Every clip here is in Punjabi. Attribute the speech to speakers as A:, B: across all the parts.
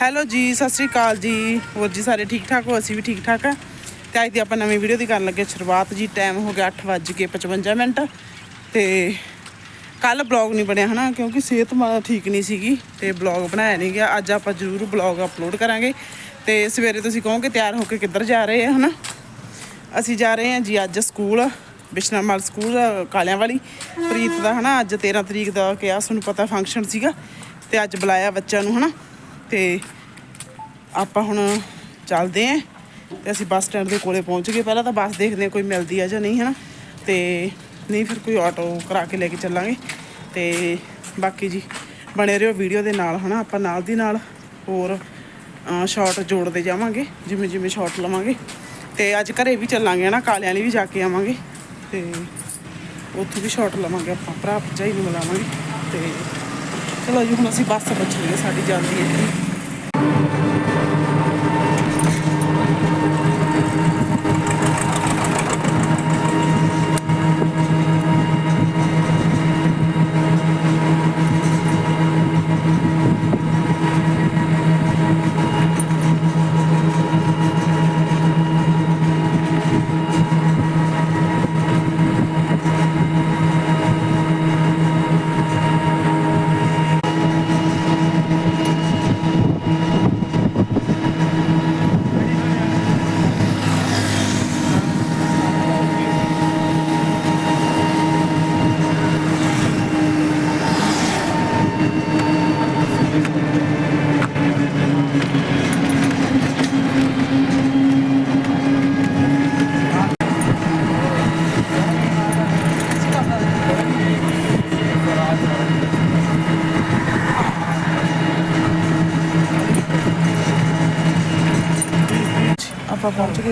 A: ਹੈਲੋ ਜੀ, ਸਤਿ ਸ੍ਰੀ ਅਕਾਲ ਜੀ। ਹੋਰ ਜੀ ਸਾਰੇ ਠੀਕ ਠਾਕ ਹੋ? ਅਸੀਂ ਵੀ ਠੀਕ ਠਾਕ ਆ। ਤੇ ਅੱਜ ਦੀ ਆਪਾਂ ਨਵੀਂ ਵੀਡੀਓ ਦੀ ਕਰਨ ਲੱਗੇ ਸ਼ੁਰੂਆਤ ਜੀ ਟਾਈਮ ਹੋ ਗਿਆ 8:55 ਮਿੰਟ। ਤੇ ਕੱਲ ਬਲੌਗ ਨਹੀਂ ਬਣਿਆ ਹਨਾ, ਕਿਉਂਕਿ ਸਿਹਤ ਮਾ, ਠੀਕ ਨਹੀਂ ਸੀਗੀ ਤੇ ਬਲੌਗ ਬਣਾਇਆ ਨਹੀਂ ਗਿਆ। ਅੱਜ ਆਪਾਂ ਜ਼ਰੂਰ ਬਲੌਗ ਅਪਲੋਡ ਕਰਾਂਗੇ। ਤੇ ਸਵੇਰੇ ਤੁਸੀਂ ਕਹੋਗੇ ਤਿਆਰ ਹੋ ਕੇ ਕਿੱਧਰ ਜਾ ਰਹੇ ਆ, ਹਨਾ? ਅਸੀਂ ਜਾ ਰਹੇ ਹਾਂ ਜੀ ਅੱਜ ਸਕੂਲ, ਬਿਸ਼ਨਾਮਲ ਸਕੂਲ ਕਾਲਿਆਂ ਵਾਲੀ ਪ੍ਰੀਤ ਦਾ, ਹਨਾ, ਅੱਜ 13 ਤਰੀਕ ਦਾ ਕਿਹਾ, ਤੁਹਾਨੂੰ ਪਤਾ ਫੰਕਸ਼ਨ ਸੀਗਾ। ਤੇ ਅੱਜ ਬੁਲਾਇਆ ਬੱਚਿਆਂ ਨੂੰ, ਹਨਾ? ਤੇ ਆਪਾਂ ਹੁਣ ਚੱਲਦੇ ਆਂ ਤੇ ਅਸੀਂ ਬੱਸ ਸਟੈਂਡ ਦੇ ਕੋਲੇ ਪਹੁੰਚ ਗਏ। ਪਹਿਲਾਂ ਤਾਂ ਬੱਸ ਦੇਖਦੇ ਹਾਂ ਕੋਈ ਮਿਲਦੀ ਆ ਜਾਂ ਨਹੀਂ, ਹਨਾ? ਤੇ ਨਹੀਂ ਫਿਰ ਕੋਈ ਆਟੋ ਕਰਾ ਕੇ ਲੈ ਕੇ ਚੱਲਾਂਗੇ। ਤੇ ਬਾਕੀ ਜੀ, ਬਣੇ ਰਹੋ ਵੀਡੀਓ ਦੇ ਨਾਲ, ਹਨਾ? ਆਪਾਂ ਨਾਲ ਦੀ ਨਾਲ ਹੋਰ ਸ਼ਾਰਟ ਜੋੜਦੇ ਜਾਵਾਂਗੇ, ਜਿਵੇਂ ਜਿਵੇਂ ਸ਼ਾਰਟ ਲਵਾਂਗੇ। ਤੇ ਅੱਜ ਘਰੇ ਵੀ ਚੱਲਾਂਗੇ ਨਾ ਕਾਲਿਆਂ ਲਈ ਵੀ ਜਾ ਕੇ ਆਵਾਂਗੇ। ਤੇ ਉੱਥੇ ਵੀ ਸ਼ਾਰਟ ਲਵਾਂਗੇ ਆਪਾਂ, ਭਰਾ ਭਰਜਾਈ ਨੂੰ ਮਿਲਾਵਾਂਗੇ ਤੇ ਚਲੋ ਜੀ ਹੁਣ ਅਸੀਂ ਬੱਸ ਬਚ ਲਈ ਸਾਡੀ ਜਾਂਦੀ ਹੈ ਇੱਥੇ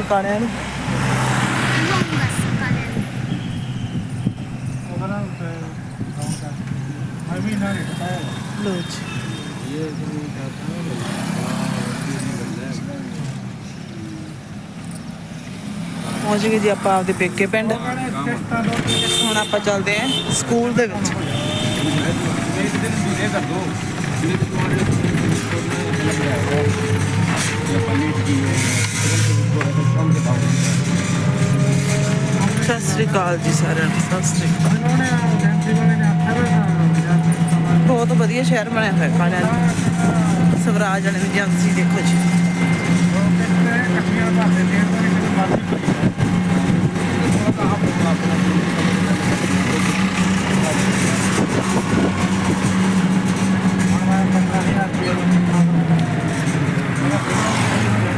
A: ਆਪਾਂ ਪਹੁੰਚ ਗਏ ਕਾਲਿਆਂ ਨੂੰ। ਲੋ ਜੀ ਪਹੁੰਚ ਗਏ ਜੀ ਆਪਾਂ ਆਪਦੇ ਪੇਕੇ ਪਿੰਡ। ਹੁਣ ਆਪਾਂ ਚੱਲਦੇ ਆਂ ਸਕੂਲ ਦੇ ਵਿੱਚ। ਸਤਿ ਸ੍ਰੀ ਅਕਾਲ ਜੀ ਸਾਰਿਆਂ ਨੂੰ ਸਤਿ ਸ੍ਰੀ ਅਕਾਲ। ਬਹੁਤ ਵਧੀਆ ਸ਼ਹਿਰ ਬਣਿਆ ਹੋਇਆ ਕਾਲਿਆਂ ਦਾ। ਸਵਰਾਜ ਵਾਲੇ ਦੀ ਏਜੰਸੀ ਦੇਖੋ ਜੀ।
B: ये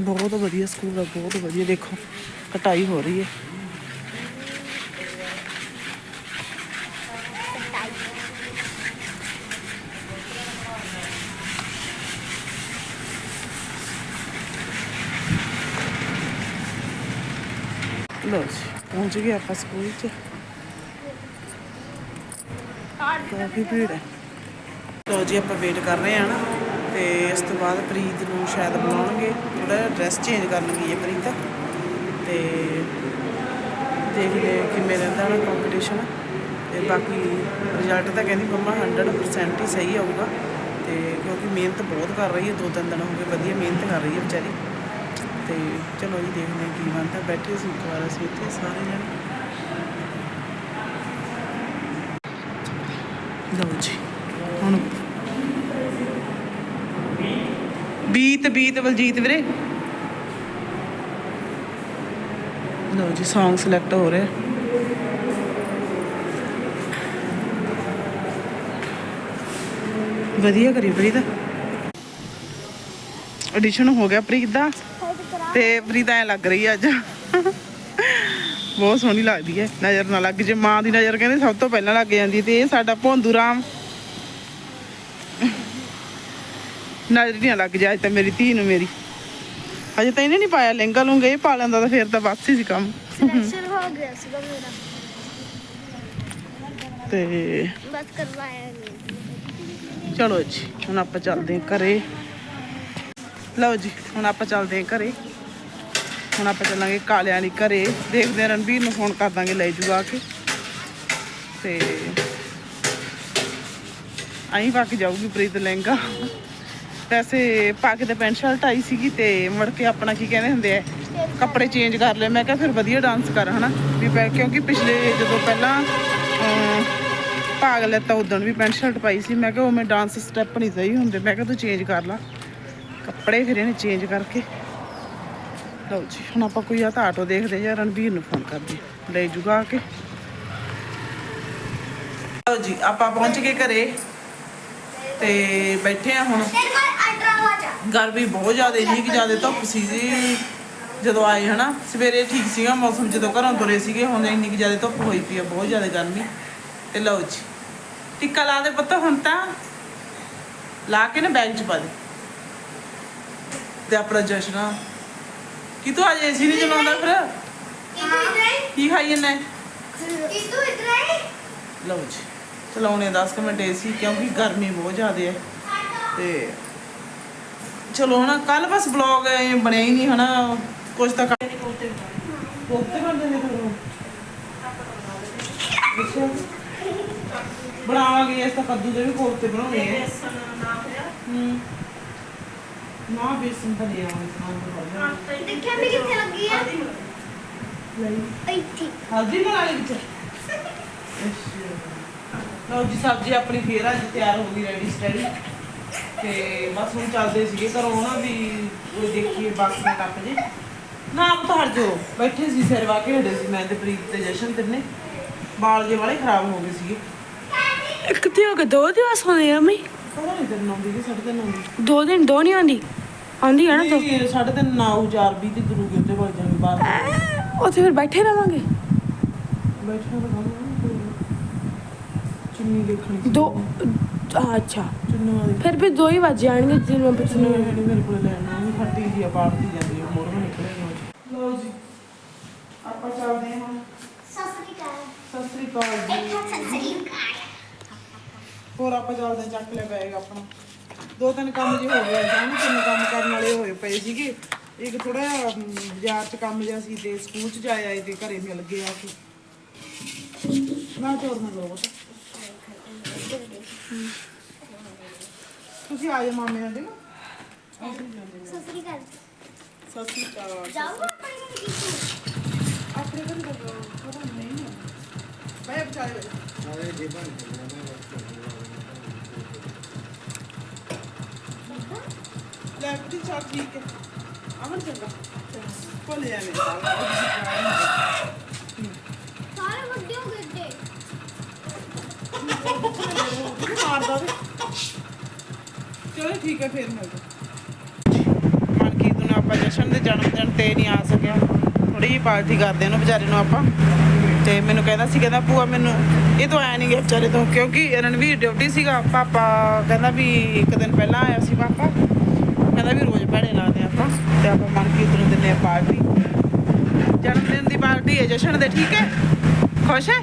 A: ਬਹੁਤ ਵਧੀਆ ਸਕੂਲ ਹੈ ਬਹੁਤ ਵਧੀਆ। ਦੇਖੋ, ਕਟਾਈ ਹੋ ਰਹੀ ਹੈ। ਲਓ ਜੀ, ਪਹੁੰਚ ਗਏ ਆਪਾਂ ਸਕੂਲ 'ਚ। ਕਾਫੀ ਭੀੜ ਹੈ। ਲਓ ਜੀ, ਆਪਾਂ ਵੇਟ ਕਰ ਰਹੇ ਹਾਂ ਨਾ। ਤੇ ਇਸ ਤੋਂ ਬਾਅਦ ਪ੍ਰੀਤ ਨੂੰ ਸ਼ਾਇਦ ਬੁਲਾਉਣਗੇ। ਥੋੜਾ ਡਰੈਸ ਚੇਂਜ ਕਰਨ ਗਈ ਹੈ ਪ੍ਰੀਤ। ਤੇ ਦੇਖਦੇ ਹਾਂ ਕਿਵੇਂ ਰਹਿੰਦਾ ਨਾ ਕੰਪੀਟੀਸ਼ਨ ਤੇ ਬਾਕੀ ਰਿਜ਼ਲਟ ਤਾਂ ਕਹਿੰਦੀ ਮੰਮਾ 100% ਹੀ ਸਹੀ ਆਊਗਾ। ਤੇ ਕਿਉਂਕਿ ਮਿਹਨਤ ਬਹੁਤ ਕਰ ਰਹੀ ਹੈ, ਦੋ ਤਿੰਨ ਦਿਨ ਹੋ ਗਏ ਵਧੀਆ ਮਿਹਨਤ ਕਰ ਰਹੀ ਹੈ ਵਿਚਾਰੀ। ਤੇ ਚਲੋ ਜੀ ਦੇਖਦੇ ਹਾਂ ਕੀ ਬਣਦਾ। ਬੈਠੇ ਸੀ ਇੱਕ ਵਾਰ ਅਸੀਂ ਇੱਥੇ ਸਾਰੇ ਜਣੇ। ਲਓ ਜੀ, ਹੁਣ ਬੀਤ ਬੀਤ ਬਲਜੀਤ ਵੀਰੇ। ਲਓ ਜੀ, Song ਸਿਲੈਕਟ ਹੋ ਰਿਹਾ। ਵਧੀਆ ਕਰੀ ਪ੍ਰੀਤ। ਐਡੀਸ਼ਨ ਹੋ ਗਿਆ ਪ੍ਰੀਤ ਦਾ। ਤੇ ਪ੍ਰੀਤ ਐ ਲੱਗ ਰਹੀ ਅੱਜ। ਬਹੁਤ ਸੋਹਣੀ ਲੱਗਦੀ ਹੈ ਨਜ਼ਰ ਨਾ ਲੱਗ ਜੇ। ਮਾਂ ਦੀ ਨਜ਼ਰ ਕਹਿੰਦੇ ਸਭ ਤੋਂ ਪਹਿਲਾਂ ਲੱਗ ਜਾਂਦੀ ਤੇ ਇਹ ਸਾਡਾ ਭੋਂਦੂ ਰਾਮ। ਨਜ਼ਰ ਨਹੀਂ ਲੱਗ ਜਾਏ ਤਾਂ ਮੇਰੀ ਧੀ ਨੂੰ ਮੇਰੀ। ਅਜੇ ਤਾਂ ਇਹਨੇ ਨਹੀਂ ਪਾਇਆ ਲਹਿੰਗਾ ਲੂੰਗਾ ਇਹ ਪਾ ਲੈਂਦਾ ਤਾਂ ਫਿਰ ਤਾਂ ਬਸ ਹੀ ਸੀ ਕੰਮ।
C: ਸਿਲੈਕਸ਼ਨ ਹੋ ਗਿਆ ਸੀਗਾ ਮੇਰਾ।
A: ਤੇ
C: ਬਸ ਕਰਵਾਇਆ ਨਹੀਂ
A: ਚਲੋ ਜੀ ਹੁਣ ਆਪਾਂ ਚੱਲਦੇ ਹਾਂ ਘਰੇ। ਲਓ ਜੀ ਹੁਣ ਆਪਾਂ ਚੱਲਦੇ ਹਾਂ ਘਰੇ। ਹੁਣ ਆਪਾਂ ਚੱਲਾਂਗੇ ਕਾਲਿਆਂ ਵਾਲੀ ਘਰੇ। ਦੇਖਦੇ ਹਾਂ ਰਣਵੀਰ ਨੂੰ ਫੋਨ ਕਰ ਦਾਂਗੇ ਲੈ ਜੂਗਾ ਆ ਕੇ। ਤੇ ਆਈ ਪਾ ਕੇ ਜਾਊਗੀ ਪ੍ਰੀਤ ਲਹਿੰਗਾ। ਵੈਸੇ ਪਾ ਕੇ ਤੇ ਪੈਂਟ ਸ਼ਰਟ ਆਈ ਸੀਗੀ ਤੇ ਮੁੜ ਕੇ ਆਪਣਾ ਕੀ ਕਹਿੰਦੇ ਹੁੰਦੇ ਆ, ਕੱਪੜੇ ਚੇਂਜ ਕਰ ਲਏ। ਮੈਂ ਕਿਹਾ ਫਿਰ ਵਧੀਆ ਡਾਂਸ ਕਰ, ਹਨਾ? ਵੀ ਪੈ ਕਿਉਂਕਿ ਪਿਛਲੇ ਜਦੋਂ ਪਹਿਲਾਂ ਭਾਗ ਲੈਤਾ, ਉਦੋਂ ਵੀ ਪੈਂਟ ਸ਼ਰਟ ਪਾਈ ਸੀ। ਮੈਂ ਕਿਹਾ ਉਹ ਮੈਂ ਡਾਂਸ ਸਟੈਪ ਨਹੀਂ ਸਹੀ ਹੁੰਦੇ। ਮੈਂ ਕਿਹਾ ਤੂੰ ਚੇਂਜ ਕਰ ਲਾ। ਕੱਪੜੇ ਫਿਰ ਇਹਨੇ ਚੇਂਜ ਕਰਕੇ। ਲਓ ਜੀ, ਹੁਣ ਆਪਾਂ ਕੋਈ ਆ ਤਾਂ ਆਟੋ ਦੇਖਦੇ ਜਾਂ ਰਣਵੀਰ ਨੂੰ ਫੋਨ ਕਰਦੇ ਲੈ ਜੂਗਾ ਆ ਕੇ। ਲਓ ਜੀ, ਆਪਾਂ ਪਹੁੰਚ ਗਏ ਘਰੇ। ਤੇ ਬੈਠੇ ਆ ਹੁਣ। ਗਰਮੀ ਬਹੁਤ ਜ਼ਿਆਦਾ ਇੰਨੀ ਕਿ ਜ਼ਿਆਦਾ ਧੁੱਪ ਸੀ ਜੀ। ਜਦੋਂ ਆਏ ਹਨਾ, ਸਵੇਰੇ ਠੀਕ ਸੀਗਾ ਮੌਸਮ, ਜਦੋਂ ਘਰੋਂ ਤੁਰੇ ਸੀਗੇ, ਹੁਣ ਇੰਨੀ ਕਿ ਜ਼ਿਆਦਾ ਧੁੱਪ ਹੋਈ ਪਈ ਆ, ਬਹੁਤ ਜ਼ਿਆਦਾ ਗਰਮੀ। ਤੇ ਲਓ ਜੀ, ਟਿੱਕਾ ਲਾ ਦੇ ਪੁੱਤ ਹੁਣ ਤਾਂ। ਲਾ ਕੇ ਨਾ ਬੈਗ 'ਚ ਪਾ ਦੇ। ਤੇ ਆਪਣਾ ਜਸ਼ਨ। ਕੀ ਤੂੰ ਅੱਜ ਏਸੀ ਨਹੀਂ ਚਲਾਉਂਦਾ ਫਿਰ? ਕੀ ਖਾਈ ਜੰਨਾ
C: ਕਿਤੂ ਇਧਰ
A: ਲਓ ਜੀ, ਚਲਾਉਣੇ 10 ਕੁ ਮਿੰਟ ਏਸੀ, ਕਿਉਂਕਿ ਗਰਮੀ ਬਹੁਤ ਜ਼ਿਆਦਾ ਹੈ। ਤੇ ਚਲੋ ਹਨਾ ਕੱਲ ਬਸ ਬਲੌਗ ਬਣਿਆ ਹੀ ਨਹੀਂ ਹਨਾ ਕੁਝ ਤਾਂ ਕਰ ਕੋਫਤੇ ਬਣਦੇ ਨੇ ਤੁਹਾਨੂੰ ਅੱਛਾ। ਬਣਾਵਾਂਗੇ ਇਸ ਤਾਂ ਕੱਦੂ ਦੇ ਵੀ ਕੋਫਤੇ ਬਣਾਉਣੇ ਆ। ਹੂੰ। ਨਾ ਬੇਸਨ ਤਾਂ ਲਿਆ ਹਾਂ
C: ਦੇਖਿਆ ਮੈਂ ਕਿੱਥੇ ਲੱਗੀ ਆ?
A: ਲਈ।
C: ਇੱਥੇ।
A: ਹਲਦੀ ਬਣਾ ਲਈ ਵਿੱਚ? ਲਓ ਜੀ ਸਬਜ਼ੀ ਆਪਣੀ ਫੇਰ ਅੱਜ ਤਿਆਰ ਹੋ ਗਈ ਰੈਡੀ ਸਟੈਡੀ ਤੇ ਬਸ ਹੁਣ ਚੱਲਦੇ ਸੀਗੇ ਘਰੋਂ ਨਾ ਵੀ ਉਹ ਦੇਖੀਏ ਬੱਸ ਨਾ ਟੱਪ ਜੇ। ਨਾ ਆਪ ਤਾਂ ਹਟ ਜਾਓ। ਬੈਠੇ ਸੀ ਸਿਰ ਵਾ ਕੇ ਹਟੇ ਸੀ ਮੈਂ ਤੇ ਪ੍ਰੀਤ ਤੇ ਜਸ਼ਨ ਤਿੰਨੇ। ਵਾਲ ਜੇ ਵਾਲੇ ਖਰਾਬ ਹੋ ਗਏ ਸੀਗੇ।
D: ਕਿਤੇ ਹੋ ਗਏ ਦੋ ਦਿਵਸ ਹੋਣੇ ਆ ਮੈਂ
A: ਪਤਾ ਨਹੀਂ ਦੀ ਸਾਡੇ ਤੇ
D: ਦਿਨ ਦੋ ਨਹੀਂ ਆਉਂਦੀ। ਆਉਂਦੀ ਆ ਨਾ ਤੋ
A: ਨਹੀਂ ਸਾਡੇ ਤੇ ਨਾ ਉਜਾਰ ਵੀ ਤੇ ਦਰੂਗੇ ਉੱਤੇ ਵਗ ਜਾਣਗੇ ਬਾਹਰ।
D: ਉੱਥੇ ਫਿਰ ਬੈਠੇ ਰਵਾਂਗੇ।
A: ਬੈਠਣਾ ਤਾਂ ਕੰਮ ਚੁੰਨੀ ਦੇਖਣੀ ਸੀ।
D: ਦੋ ਅੱਛਾ।
A: ਚੁੰਨੀਆਂ ਦੀ
D: ਫਿਰ ਵੀ ਦੋ ਹੀ ਵੱਜ ਜਾਣਗੇ ਜਿੰਨ ਮੈਂ
A: ਚੁੰਨੀ
D: ਪੁੱਛਣਾ
A: ਜਿਹੜੀ ਮੇਰੇ ਕੋਲ ਲੈਣਾ ਉਹ ਫੱਟੀ ਜੀ ਆ ਬਾੜਦੀ ਜਾਂਦੀ ਹੈ ਮੋੜ ਨਿਕਲੇ ਲੋ ਜੀ ਆਪਾਂ ਚੱਲਦੇ ਹਾਂ। ਹੁਣ
C: ਸਫਰੀ ਕਰ
A: ਸਤਿ ਸ੍ਰੀ ਅਕਾਲ ਜੀ।
C: ਸਫਰੀ ਕਰ
A: ਹੋਰ ਆਪਾਂ ਚੱਲਦੇ ਚੱਕ ਲੈ ਬੈਗ ਆਪਣਾ। ਦੋ ਤਿੰਨ ਕੰਮ ਜੇ ਹੋ ਗਏ ਜਾਨ ਤਿੰਨ ਕੰਮ ਕਰਨ ਵਾਲੇ ਹੋਏ ਪਏ ਸੀਗੇ। ਇੱਕ ਥੋੜਾ ਬਾਜ਼ਾਰ ਚ ਕੰਮ ਜਿਹਾ ਸੀ ਤੇ ਸਕੂਲ ਚ ਜਾਇਆ ਤੇ ਘਰੇ ਮਿਲ ਗਏ ਆ ਕੇ। ਨਾ ਚੋਰ ਨਾ ਲੋ ਬਤਾ ਤੁਸੀਂ ਆ ਜਾਓ ਮਾਮੇ ਨਾਲ ਦੇ ਨਾ।
C: ਸਫਰੀ ਕਰ
A: ਸਤਿ ਸ੍ਰੀ ਅਕਾਲ
C: ਜਾਓ ਆਪਣੇ ਘਰ ਕਿਤੂ
A: ਆਪਣੇ ਘਰ ਦਾ ਪਤਾ ਨਹੀਂ ਹੈ ਬਾਈ ਬਚਾਏ ਹੋਏ ਲੈ ਪੁੱਤੀ ਚਾਹ ਠੀਕ ਹੈ ਅਮਨ ਚੰਗਾ। ਕੋਲ ਜਾ ਮੇਰੇ
C: ਸਾਰੇ ਵੱਡੇ ਹੋ ਗਏ ਤੇ
A: ਮਾਰਦਾ ਤੇ ਚਲੋ ਠੀਕ ਹੈ, ਫੇਰ ਮਿਲਦੇ ਮਨਕੀਤ ਨੂੰ ਆਪਾਂ ਜਸ਼ਨ ਦੇ ਜਨਮ ਦਿਨ ਤੇ ਨਹੀਂ ਆ ਸਕਿਆ। ਥੋੜੀ ਜਿਹੀ ਪਾਰਟੀ ਕਰਦੇ ਉਹਨੂੰ ਵਿਚਾਰੇ ਨੂੰ ਆਪਾਂ। ਤੇ ਮੈਨੂੰ ਕਹਿੰਦਾ ਸੀ, ਕਹਿੰਦਾ ਭੂਆ ਮੈਨੂੰ, ਇਹ ਤੋਂ ਆਇਆ ਨਹੀਂ ਗਿਆ ਵਿਚਾਰੇ ਤੋਂ, ਕਿਉਂਕਿ ਰਣਵੀਰ ਡਿਊਟੀ ਸੀਗਾ। ਪਾਪਾ ਕਹਿੰਦਾ ਵੀ ਇੱਕ ਦਿਨ ਪਹਿਲਾਂ ਆਇਆ ਸੀ ਪਾਪਾ। ਕਹਿੰਦਾ ਵੀ ਰੋਜ਼ ਭੈਣੇ ਲਾਦੇ ਆਪਾਂ, ਤੇ ਆਪਾਂ ਮਨਕੀਤ ਨੂੰ ਦਿੰਦੇ ਆ ਪਾਰਟੀ। ਜਨਮ ਦਿਨ ਦੀ ਪਾਰਟੀ ਹੈ ਜਸ਼ਨ ਦੇ, ਠੀਕ ਹੈ? ਖੁਸ਼ ਹੈ?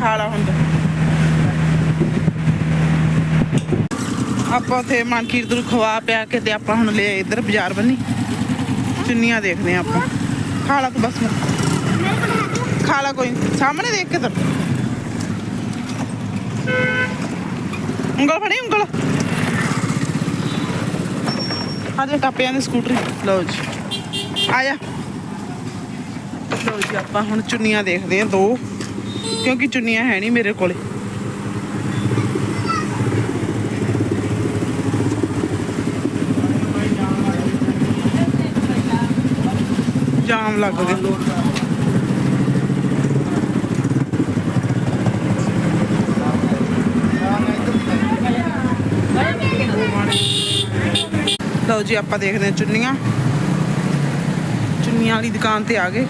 A: ਖਾ ਲਾ ਆਪਾਂ ਉਥੇ ਮਨਕੀਰਤ ਨੂੰ ਖਵਾ ਪਿਆ ਕੇ ਤੇ ਆਪਾਂ ਹੁਣ ਲੈ ਇੱਧਰ ਬਾਜ਼ਾਰ ਬੰਨੀ ਚੁੰਨੀਆਂ ਦੇਖਦੇ ਆ ਆਪਾਂ। ਖਾ ਲਾ ਤੂੰ ਬਸ
C: ਮੇਰੇ
A: ਖਾ ਲਾ ਕੋਈ ਸਾਹਮਣੇ ਦੇਖ ਕੇ ਤਰ ਉਂਗਲ ਫੜੀ ਉਂਗਲ। ਆ ਜਾ ਟੱਪਿਆਂ ਦੀ ਸਕੂਟਰੀ। ਲਓ ਜੀ। ਆ ਜਾ। ਲਓ ਜੀ ਆਪਾਂ ਹੁਣ ਚੁੰਨੀਆਂ ਦੇਖਦੇ ਆ ਦੋ। ਕਿਉਂਕਿ ਚੁੰਨੀਆਂ ਹੈ ਨਹੀਂ ਮੇਰੇ ਕੋਲੇ। ਜਾਮ ਲੱਗ ਗਿਆ ਲਓ ਜੀ, ਆਪਾਂ ਦੇਖਦੇ ਹਾਂ ਚੁੰਨੀਆਂ। ਚੁੰਨੀਆਂ ਵਾਲੀ ਦੁਕਾਨ ਤੇ ਆ ਗਏ।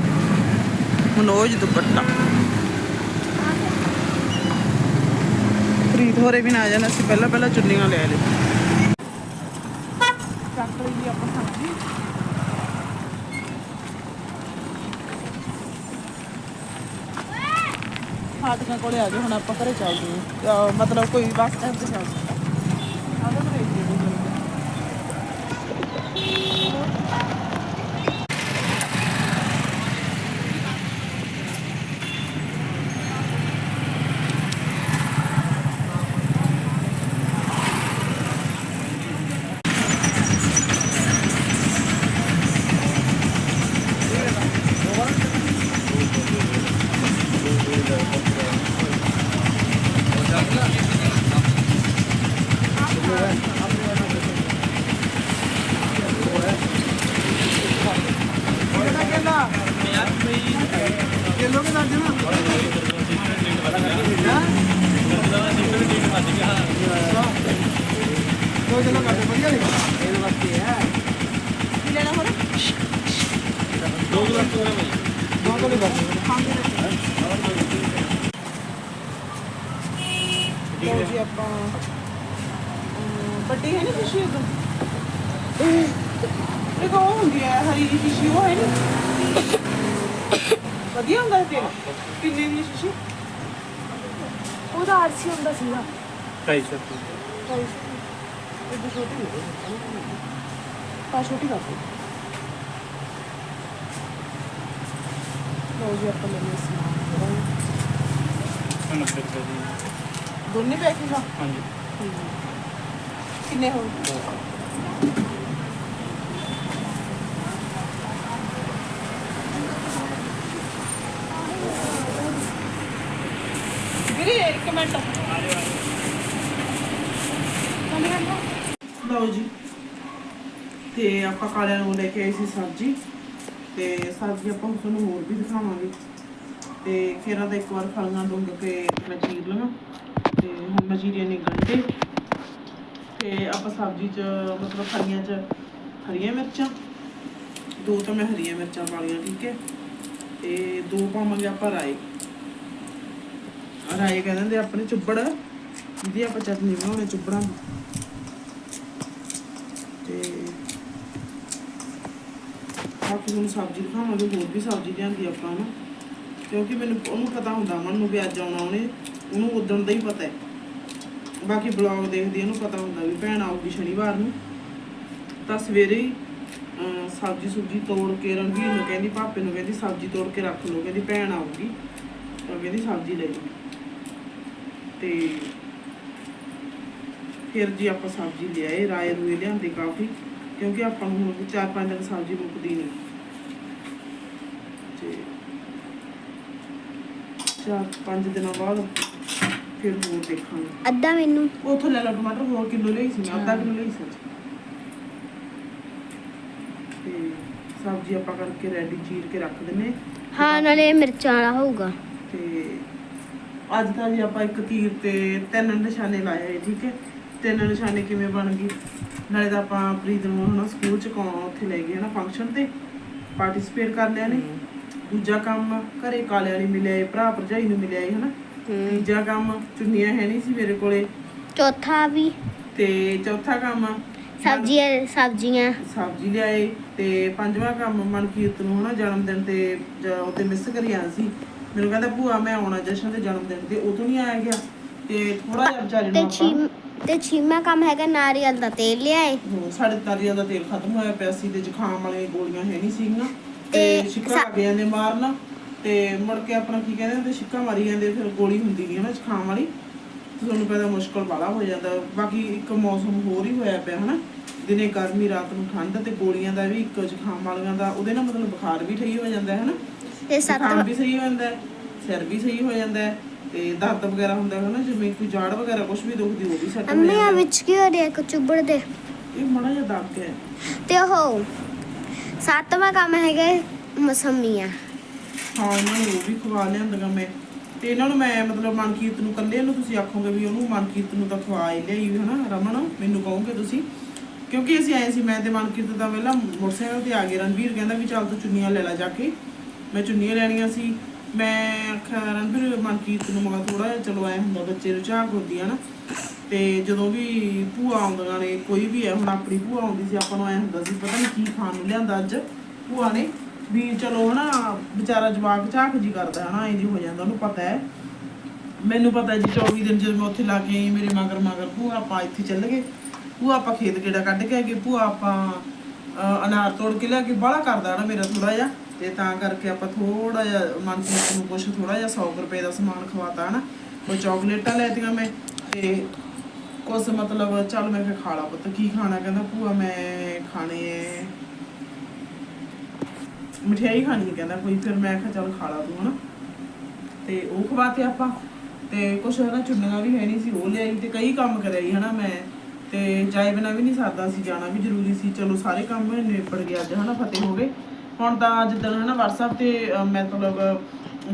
A: ਮਨੋਜ ਦੁਪੱਟਾ। ਪ੍ਰੀਤ ਹੋਰੇ ਵੀ ਨਾ ਆ ਜਾਣ, ਅਸੀਂ ਪਹਿਲਾਂ ਪਹਿਲਾਂ ਚੁੰਨੀਆਂ ਲੈ ਲਈ ਚੱਕ ਲਈ ਜੀ ਆਪਾਂ ਸਬਜ਼ੀ ਫਾਟਕਾਂ ਕੋਲੇ ਆ ਗਏ, ਹੁਣ ਆਪਾਂ ਘਰੇ ਚੱਲਦੇ ਹਾਂ। ਅਹ ਮਤਲਬ ਕੋਈ ਬੱਸ ਸਟੈਂਡ ਤੇ ਚੱਲ ਆ ਲਓ ਮੇਰੇ ਜੀ
B: ਕਿਲੋ ਕੇ ਦੱਸ ਦੇਣਾ ਦੋ ਕਿਲੋ ਕਰ ਦੇ ਵਧੀਆ ਨਹੀਂ ਇਹਦੇ ਵਾਸਤੇ ਹੈ
A: ਕੀ ਲੈਣਾ ਹੁਣ
B: ਦੋ ਕਿਲੋ ਕਰ ਦੇ
A: ਲਓ ਜੀ ਆਪਾਂ ਅਮ, ਵੱਡੀ ਹੈ ਨਹੀਂ ਖੁਸ਼ੀ ਉਦੋਂ? ਇਹ ਕੋ ਹੁੰਦੀ ਹੈ ਹਰੀ ਜਿਹੀ ਸ਼ੀਸ਼ੀ ਉਹ ਹੈ ਨਹੀਂ ਵਧੀਆ ਹੁੰਦਾ ਤੇਲ ਕਿੰਨੇ ਦੀ ਸ਼ੀਸ਼ੀ
D: ਉਹਦਾ ਆਰਸੀ ਹੁੰਦਾ ਸੀਗਾ।
B: ਢਾਈ ਸੌ
A: ਇਹ ਛੋਟੀ ਹੈ ਪਾ ਛੋਟੀ ਕਰ ਦਿਓ। ਲਓ ਜੀ ਆਪਾਂ ਲੈ ਲਿਆ ਸਮਾਨ। ਜਿਹੜਾ।
B: ਨੱਬੇ ਰੁਪਏ ਦੀ।
A: ਦੋਨੇ ਪੈਕਿੰਗ
B: ਹਾਂਜੀ।
A: ਕਿੰਨੇ ਹੋ ਵੀਰੇ ਇੱਕ ਮਿੰਟ। ਲਓ ਜੀ। ਤੇ ਆਪਾਂ ਕਾਲਿਆਂ ਨੂੰ ਲੈ ਕੇ ਆਏ ਸੀ ਸਬਜ਼ੀ। ਤੇ ਸਬਜ਼ੀ ਆਪਾਂ ਤੁਹਾਨੂੰ ਹੋਰ ਵੀ ਦਿਖਾਵਾਂਗੇ। ਤੇ ਖੇਰਾ ਦਾ ਇੱਕ ਵਾਰ ਫਲੀਆਂ ਡੁੰਗ ਕੇ ਮੈਂ ਚੀਰ ਲਵਾਂ। ਤੇ ਹੁਣ ਮੈਂ ਨੇ ਗੰਢੇ ਤੇ ਆਪਾਂ ਸਬਜ਼ੀ ਚ ਮਤਲਬ ਹਰੀਆਂ ਚ, ਹਰੀਆਂ ਮਿਰਚਾਂ। ਦੋ ਤਾਂ ਮੈਂ ਹਰੀਆਂ ਮਿਰਚਾਂ ਵਾਲੀਆਂ ਠੀਕ ਹੈ। ਤੇ ਦੋ ਪਾਵਾਂਗੇ ਆਪਾਂ ਰਾਏ ਰਾਏ ਕਹਿੰਦੇ ਨੇ ਆਪਣੇ ਚੁੱਬੜ। ਜਿਹਦੀ ਆਪਾਂ ਚਟਨੀ ਬਣਾਉਣੇ ਚੁੱਬੜਾਂ ਦੀ। ਤੇ ਬਾਕੀ ਹੁਣ ਸਬਜ਼ੀ ਦਿਖਾਵਾਂਗੇ, ਹੋਰ ਵੀ ਸਬਜ਼ੀ ਲਿਆਂਦੀ ਆਪਾਂ ਨਾ ਕਿਉਂਕਿ ਮੈਨੂੰ ਉਹਨੂੰ ਪਤਾ ਹੁੰਦਾ, ਮਨ ਨੂੰ ਵੀ ਅੱਜ ਆਉਣਾ ਉਹਨੇ। ਉਹਨੂੰ ਉਦੋਂ ਦਾ ਹੀ ਪਤਾ ਹੈ। ਬਾਕੀ ਬਲੌਗ ਦੇਖਦੀ ਇਹਨੂੰ ਪਤਾ ਹੁੰਦਾ ਵੀ ਭੈਣ ਆਊਗੀ ਸ਼ਨੀਵਾਰ ਨੂੰ। ਤਾਂ ਸਵੇਰੇ ਹੀ ਸਬਜ਼ੀ ਸੁਬਜ਼ੀ ਤੋੜ ਕੇ ਰਣਵੀਰ ਨੂੰ ਕਹਿੰਦੀ ਪਾਪੇ ਨੂੰ ਕਹਿੰਦੀ, ਸਬਜ਼ੀ ਤੋੜ ਕੇ ਰੱਖ ਲਓ, ਕਹਿੰਦੀ ਭੈਣ ਆਊਗੀ। ਤਾਂ ਕਹਿੰਦੀ ਸਬਜ਼ੀ ਲੈ ਲਓ। ਤੇ ਫਿਰ ਜੀ ਆਪਾਂ ਸਬਜ਼ੀ ਲਿਆਏ, ਰਾਏ ਰੂਏ ਲਿਆਂਦੇ ਕਾਫੀ, ਕਿਉਂਕਿ ਆਪਾਂ ਨੂੰ ਹੁਣ ਚਾਰ ਪੰਜ ਦਿਨ ਸਬਜ਼ੀ ਮੁੱਕਦੀ ਨਹੀਂ ਤੇ ਚਾਰ ਪੰਜ ਦਿਨਾਂ ਬਾਅਦ ਫਿਰ ਹੋਰ ਦੇਖਾਂਗੇ।
C: ਅੱਧਾ ਮੈਨੂੰ।
A: ਉਥੋਂ ਲੈ ਲਓ ਟਮਾਟਰ ਹੋਰ ਕਿਲੋ ਲਈ ਸੀ? ਮੈਂ ਅੱਧਾ ਕਿਲੋ ਲਈ ਸੀ ਤੇ ਸਬਜ਼ੀ ਆਪਾਂ ਕਰਕੇ ਰੈਡੀ ਚੀਰ ਕੇ ਰੱਖ ਦਿੰਨੇ
C: ਹਾਂ। ਨਾਲੇ ਮਿਰਚਾਂ ਵਾਲਾ ਹੋਊਗਾ।
A: ਤੇ ਅੱਜ ਤਾਂ ਜੀ ਆਪਾਂ ਇੱਕ ਤੀਰ ਤੇ ਤਿੰਨ ਨਿਸ਼ਾਨੇ ਲਾਏ ਆ, ਠੀਕ ਹੈ? ਤਿੰਨ ਨਿਸ਼ਾਨੇ ਕਿਵੇਂ ਬਣ ਗਏ? ਨਾਲੇ ਤਾਂ ਆਪਾਂ ਪ੍ਰੀਤ ਨੂੰ ਹਨਾ ਸਕੂਲ ਚ ਕੌਂ ਉੱਥੇ ਲੈ ਗਏ ਹਨਾ ਫੰਕਸ਼ਨ ਤੇ? ਪਾਰਟਿਸਿਪੇਟ ਕਰ ਲਿਆ ਨੇ? ਦੂਜਾ ਕੰਮ ਘਰੇ ਕਾਲੇ ਵਾਲੀ ਮਿਲਿਆ ਭਰਾ ਭਰਜਾਈ ਨੂੰ ਮਿਲਿਆ ਏ ਹਨਾ? ਤੀਜਾ ਕੰਮ ਚੁੰਨੀਆਂ ਹੈ ਨਹੀਂ ਸੀ ਮੇਰੇ ਕੋਲੇ।
C: ਚੌਥਾ ਵੀ।
A: ਤੇ ਚੌਥਾ ਕੰਮ
C: ਸਬਜ਼ੀਆਂ ਸਬਜ਼ੀਆਂ।
A: ਸਬਜ਼ੀ ਲਿਆਏ ਤੇ ਪੰਜਵਾਂ ਕੰਮ ਮਨਕੀਰਤ ਨੂੰ ਹਨਾ ਜਨਮ ਦਿਨ ਤੇ ਉਹਤੇ ਮਿਸ ਕਰੀ ਆਇਆ ਸੀ। ਮੈਨੂੰ ਕਹਿੰਦਾ ਭੂਆ ਮੈਂ ਆਉਣਾ ਜਸ਼ਨ ਦੇ ਜਨਮ ਦਿਨ ਤੇ ਉਦੋਂ ਨਹੀਂ ਆਇਆ ਗਿਆ। ਤੇ ਥੋੜਾ ਜਿਹਾ ਵਿਚਾਰੇ ਨੂੰ ਆਪਾਂ
C: ਤੇ ਛੀਮਾ ਕੰਮ ਹੈਗਾ ਨਾਰੀਅਲ ਦਾ ਤੇਲ ਲਿਆਏ।
A: ਸਾਡੇ ਤਾਰੀਆਂ ਦਾ ਤੇਲ ਖਤਮ ਹੋਇਆ ਪਿਆ ਸੀ ਤੇ ਜ਼ੁਕਾਮ ਵਾਲੀਆਂ ਗੋਲੀਆਂ ਹੈ ਨਹੀਂ ਸੀਗੀਆਂ ਤੇ ਛਿੱਕਾ ਲੱਗ ਜਾਂਦੇ ਮਾਰਨ ਤੇ ਮੁੜ ਕੇ ਆਪਣਾ ਕੀ ਕਹਿੰਦੇ ਹੁੰਦੇ ਛਿੱਕਾ ਮਾਰੀ ਜਾਂਦੇ ਫਿਰ ਗੋਲੀ ਹੁੰਦੀ ਨਹੀਂ ਨਾ ਜ਼ੁਕਾਮ ਵਾਲੀ ਤੁਹਾਨੂੰ ਪਤਾ ਮੁਸ਼ਕਲ ਵਾਲਾ ਹੋ ਜਾਂਦਾ। ਬਾਕੀ ਇੱਕ ਮੌਸਮ ਹੋਰ ਹੀ ਹੋਇਆ ਪਿਆ ਹਨਾ ਦਿਨੇ ਗਰਮੀ ਰਾਤ ਨੂੰ ਠੰਡ ਤੇ ਗੋਲੀਆਂ ਦਾ ਵੀ ਇੱਕ ਜ਼ੁਕਾਮ ਵਾਲੀਆਂ ਦਾ ਉਹਦੇ ਨਾਲ ਮਤਲਬ ਬੁਖਾਰ ਵੀ ਠੀਕ ਹੋ ਜਾਂਦਾ ਹੈ ਹਨਾ।
C: ਤੇ ਸੱਤ
A: ਵੀ ਸਹੀ ਹੋ ਜਾਂਦਾ ਸਿਰ ਵੀ ਸਹੀ ਹੋ ਜਾਂਦਾ ਤੇ ਦਰਦ ਵਗੈਰਾ ਹੁੰਦਾ ਹੈ ਨਾ ਜਿਵੇਂ ਕੋਈ ਜਾੜ ਵਗੈਰਾ ਕੁਝ ਵੀ ਦੁਖਦੀ ਉਹ ਵੀ ਸੈੱਟ
C: ਅੰਮੀ ਆ। ਵਿੱਚ ਕੀ ਹੋ ਰਿਹਾ ਕਚੁੱਬੜ ਦੇ?
A: ਇਹ ਮੜਾ ਜਿਹਾ ਹੈ।
C: ਤੇ ਉਹ ਸੱਤਵਾਂ ਕੰਮ ਹੈਗਾ ਮਸੰਮੀਆਂ।
A: ਹਾਂ ਇਹਨਾਂ ਨੂੰ ਉਹ ਵੀ ਖਵਾ ਲਿਆਂਦੀਆਂ ਮੈਂ। ਤੇ ਇਹਨਾਂ ਨੂੰ ਮੈਂ ਮਤਲਬ ਮਨਕੀਰਤ ਨੂੰ ਕੱਲੇ ਨੂੰ ਤੁਸੀਂ ਆਖੋਗੇ ਵੀ ਉਹਨੂੰ ਮਨਕੀਰਤ ਨੂੰ ਤਾਂ ਖਵਾ ਹੀ ਲਿਆਈ ਹਨਾ, ਰਮਨ, ਮੈਨੂੰ ਕਹੋਗੇ ਤੁਸੀਂ। ਕਿਉਂਕਿ ਅਸੀਂ ਆਏ ਸੀ, ਮੈਂ ਤੇ ਮਨਕੀਰਤ ਦਾ ਪਹਿਲਾਂ ਮੋਟਰਸਾਈਕਲ ਤੇ ਆ ਗਏ। ਰਣਵੀਰ ਕਹਿੰਦਾ ਵੀ ਚੱਲ ਤੂੰ ਚੁੰਨੀਆਂ ਲੈ ਲੈ ਜਾ ਕੇ। ਮੈਂ ਚੁੰਨੀਆਂ ਲੈਣੀਆਂ ਸੀ। ਮੈਂ ਆਖਿਆ ਰਣਵੀਰ ਮਨਕੀਰਤ ਨੂੰ ਮਗਾ ਥੋੜਾ ਜਿਹਾ, ਚਲੋ ਆਇਆ ਹੁੰਦਾ, ਬੱਚੇ ਨੂੰ ਝਾਕ ਹੁੰਦੀ ਆ ਨਾ। ਤੇ ਜਦੋਂ ਵੀ ਭੂਆ ਆਉਂਦੀਆਂ ਨੇ, ਕੋਈ ਵੀ ਹੈ, ਹੁਣ ਆਪਣੀ ਭੂਆ ਆਉਂਦੀ ਸੀ, ਆਪਾਂ ਨੂੰ ਆਇਆ ਹੁੰਦਾ ਸੀ, ਪਤਾ ਨਹੀਂ ਕੀ ਖਾਣ ਨੂੰ ਲਿਆਂਦਾ ਅੱਜ ਭੂਆ ਨੇ, ਵੀ ਚਲੋ ਹਨਾ, ਵਿਚਾਰਾ ਜਵਾਕ ਝਾਕ ਜੀ ਕਰਦਾ ਹਨਾ ਇੰਜ ਹੋ ਜਾਂਦਾ, ਉਹਨੂੰ ਪਤਾ ਹੈ। ਮੈਨੂੰ ਪਤਾ ਜੀ 24 ਦਿਨ ਜਦੋਂ ਮੈਂ ਉੱਥੇ ਲਾ ਕੇ ਆਈ, ਮੇਰੇ ਮਗਰ ਮਗਰ ਭੂਆ, ਆਪਾਂ ਇੱਥੇ ਚੱਲ ਗਏ। ਭੂਆ ਆਪਾਂ ਖੇਤ ਗੇੜਾ ਕੱਢ ਕੇ ਆਏ ਭੂਆ ਆਪਾਂ ਅਨਾਰ ਤੋੜ ਕੇ ਲਿਆ ਕੇ ਬਾਹਲਾ ਕਰਦਾ ਨਾ ਮੇਰਾ ਥੋੜਾ ਜਿਹਾ। ਤੇ ਤਾਂ ਕਰਕੇ ਆਪਾਂ ਥੋੜਾ ਜਿਹਾ ਮਨਪ੍ਰੀਤ ਨੂੰ ਕੁਛ ਥੋੜਾ ਜਿਹਾ 100 ਰੁਪਏ ਦਾ ਸਮਾਨ ਖਵਾਤਾ ਹਨਾ। ਉਹ ਚਾਕਲੇਟਾਂ ਲੈਤੀਆਂ ਮੈਂ, ਤੇ ਕੁਛ ਮਤਲਬ ਚੱਲ ਮੈਂ ਕਿਹਾ ਖਾ ਲਾ ਪੁੱਤ ਕੀ ਖਾਣਾ? ਕਹਿੰਦਾ ਭੂਆ ਮੈਂ ਖਾਣੇ ਮਠਿਆਈ ਖਾਣੀ ਕਹਿੰਦਾ ਕੋਈ ਫਿਰ ਮੈਂ ਕਿਹਾ ਚੱਲ ਖਾ ਲਾ ਤੂੰ ਹਨਾ। ਤੇ ਉਹ ਖਵਾਤੇ ਆਪਾਂ ਤੇ ਕੁਛ ਹਨਾ ਚੁੰਨੀਆਂ ਵੀ ਹੈ ਨਹੀਂ ਸੀ ਉਹ ਲਿਆਈ ਤੇ ਕਈ ਕੰਮ ਕਰਿਆ ਹਨਾ ਮੈਂ। ਤੇ ਜਾਏ ਬਿਨਾ ਵੀ ਨਹੀਂ ਸਰਦਾ ਸੀ ਜਾਣਾ ਵੀ ਜ਼ਰੂਰੀ ਸੀ। ਚਲੋ ਸਾਰੇ ਕੰਮ ਨਿਬੜ ਗਏ ਅੱਜ ਹਨਾ ਫਤਿਹ ਹੋ ਗਏ। ਹੁਣ ਤਾਂ ਜਿੱਦਣ ਹਨਾ WhatsApp ਤੇ ਅਹ, ਮਤਲਬ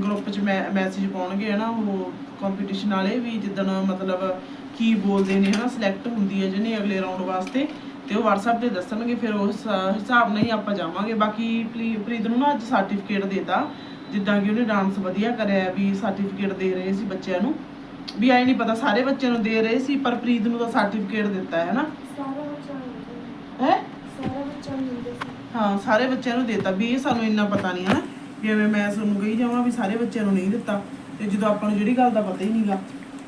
A: ਗਰੁੱਪ 'ਚ ਮੈਂ ਮੈਸੇਜ ਪਾਉਣਗੇ ਹਨਾ ਉਹ ਕੰਪੀਟੀਸ਼ਨ ਵਾਲੇ ਵੀ ਜਿੱਦਣ ਮਤਲਬ ਕੀ ਬੋਲਦੇ ਨੇ ਹਨਾ ਸਿਲੈਕਟ ਹੁੰਦੀ ਹੈ ਜਿਹਨੇ ਅਗਲੇ ਰਾਉਂਡ ਵਾਸਤੇ ਤੇ ਉਹ WhatsApp ਤੇ ਦੱਸਣਗੇ ਫਿਰ ਉਸ ਹਿਸਾਬ ਨਾਲ ਹੀ ਆਪਾਂ ਜਾਵਾਂਗੇ। ਬਾਕੀ ਪ੍ਰੀ- ਪ੍ਰੀਤ ਨੂੰ ਨਾ ਅੱਜ ਸਰਟੀਫਿਕੇਟ ਦੇਤਾ ਜਿੱਦਾਂ ਕਿ ਉਹਨੇ ਡਾਂਸ ਵਧੀਆ ਕਰਿਆ ਵੀ ਸਰਟੀਫਿਕੇਟ ਦੇ ਰਹੇ ਸੀ ਬੱਚਿਆਂ ਨੂੰ। ਵੀ ਆਈ ਨਹੀਂ ਪਤਾ ਸਾਰੇ ਬੱਚਿਆਂ ਨੂੰ ਦੇ ਰਹੇ ਸੀ ਪਰ ਪ੍ਰੀਤ ਨੂੰ ਤਾਂ ਸਰਟੀਫਿਕੇਟ ਦਿੱਤਾ ਹੈ
D: ਮਿਲਦਾ
A: ਹੈ?
D: ਸਾਰਾ
A: ਹਾਂ ਬੱਚਿਆਂ ਨੂੰ ਦਿੱਤਾ ਵੀ ਇਹ ਸਾਨੂੰ ਇੰਨਾ ਪਤਾ ਨਹੀਂ ਹਨਾ? ਵੀ ਐਵੇਂ ਮੈਂ ਤੁਹਾਨੂੰ ਕਹੀ ਜਾਵਾਂ ਵੀ ਸਾਰੇ ਬੱਚਿਆਂ ਨੂੰ ਨਹੀਂ ਦਿੱਤਾ ਤੇ ਜਦੋਂ ਆਪਾਂ ਨੂੰ ਜਿਹੜੀ ਗੱਲ ਦਾ ਪਤਾ ਹੀ ਨਹੀਂਗਾ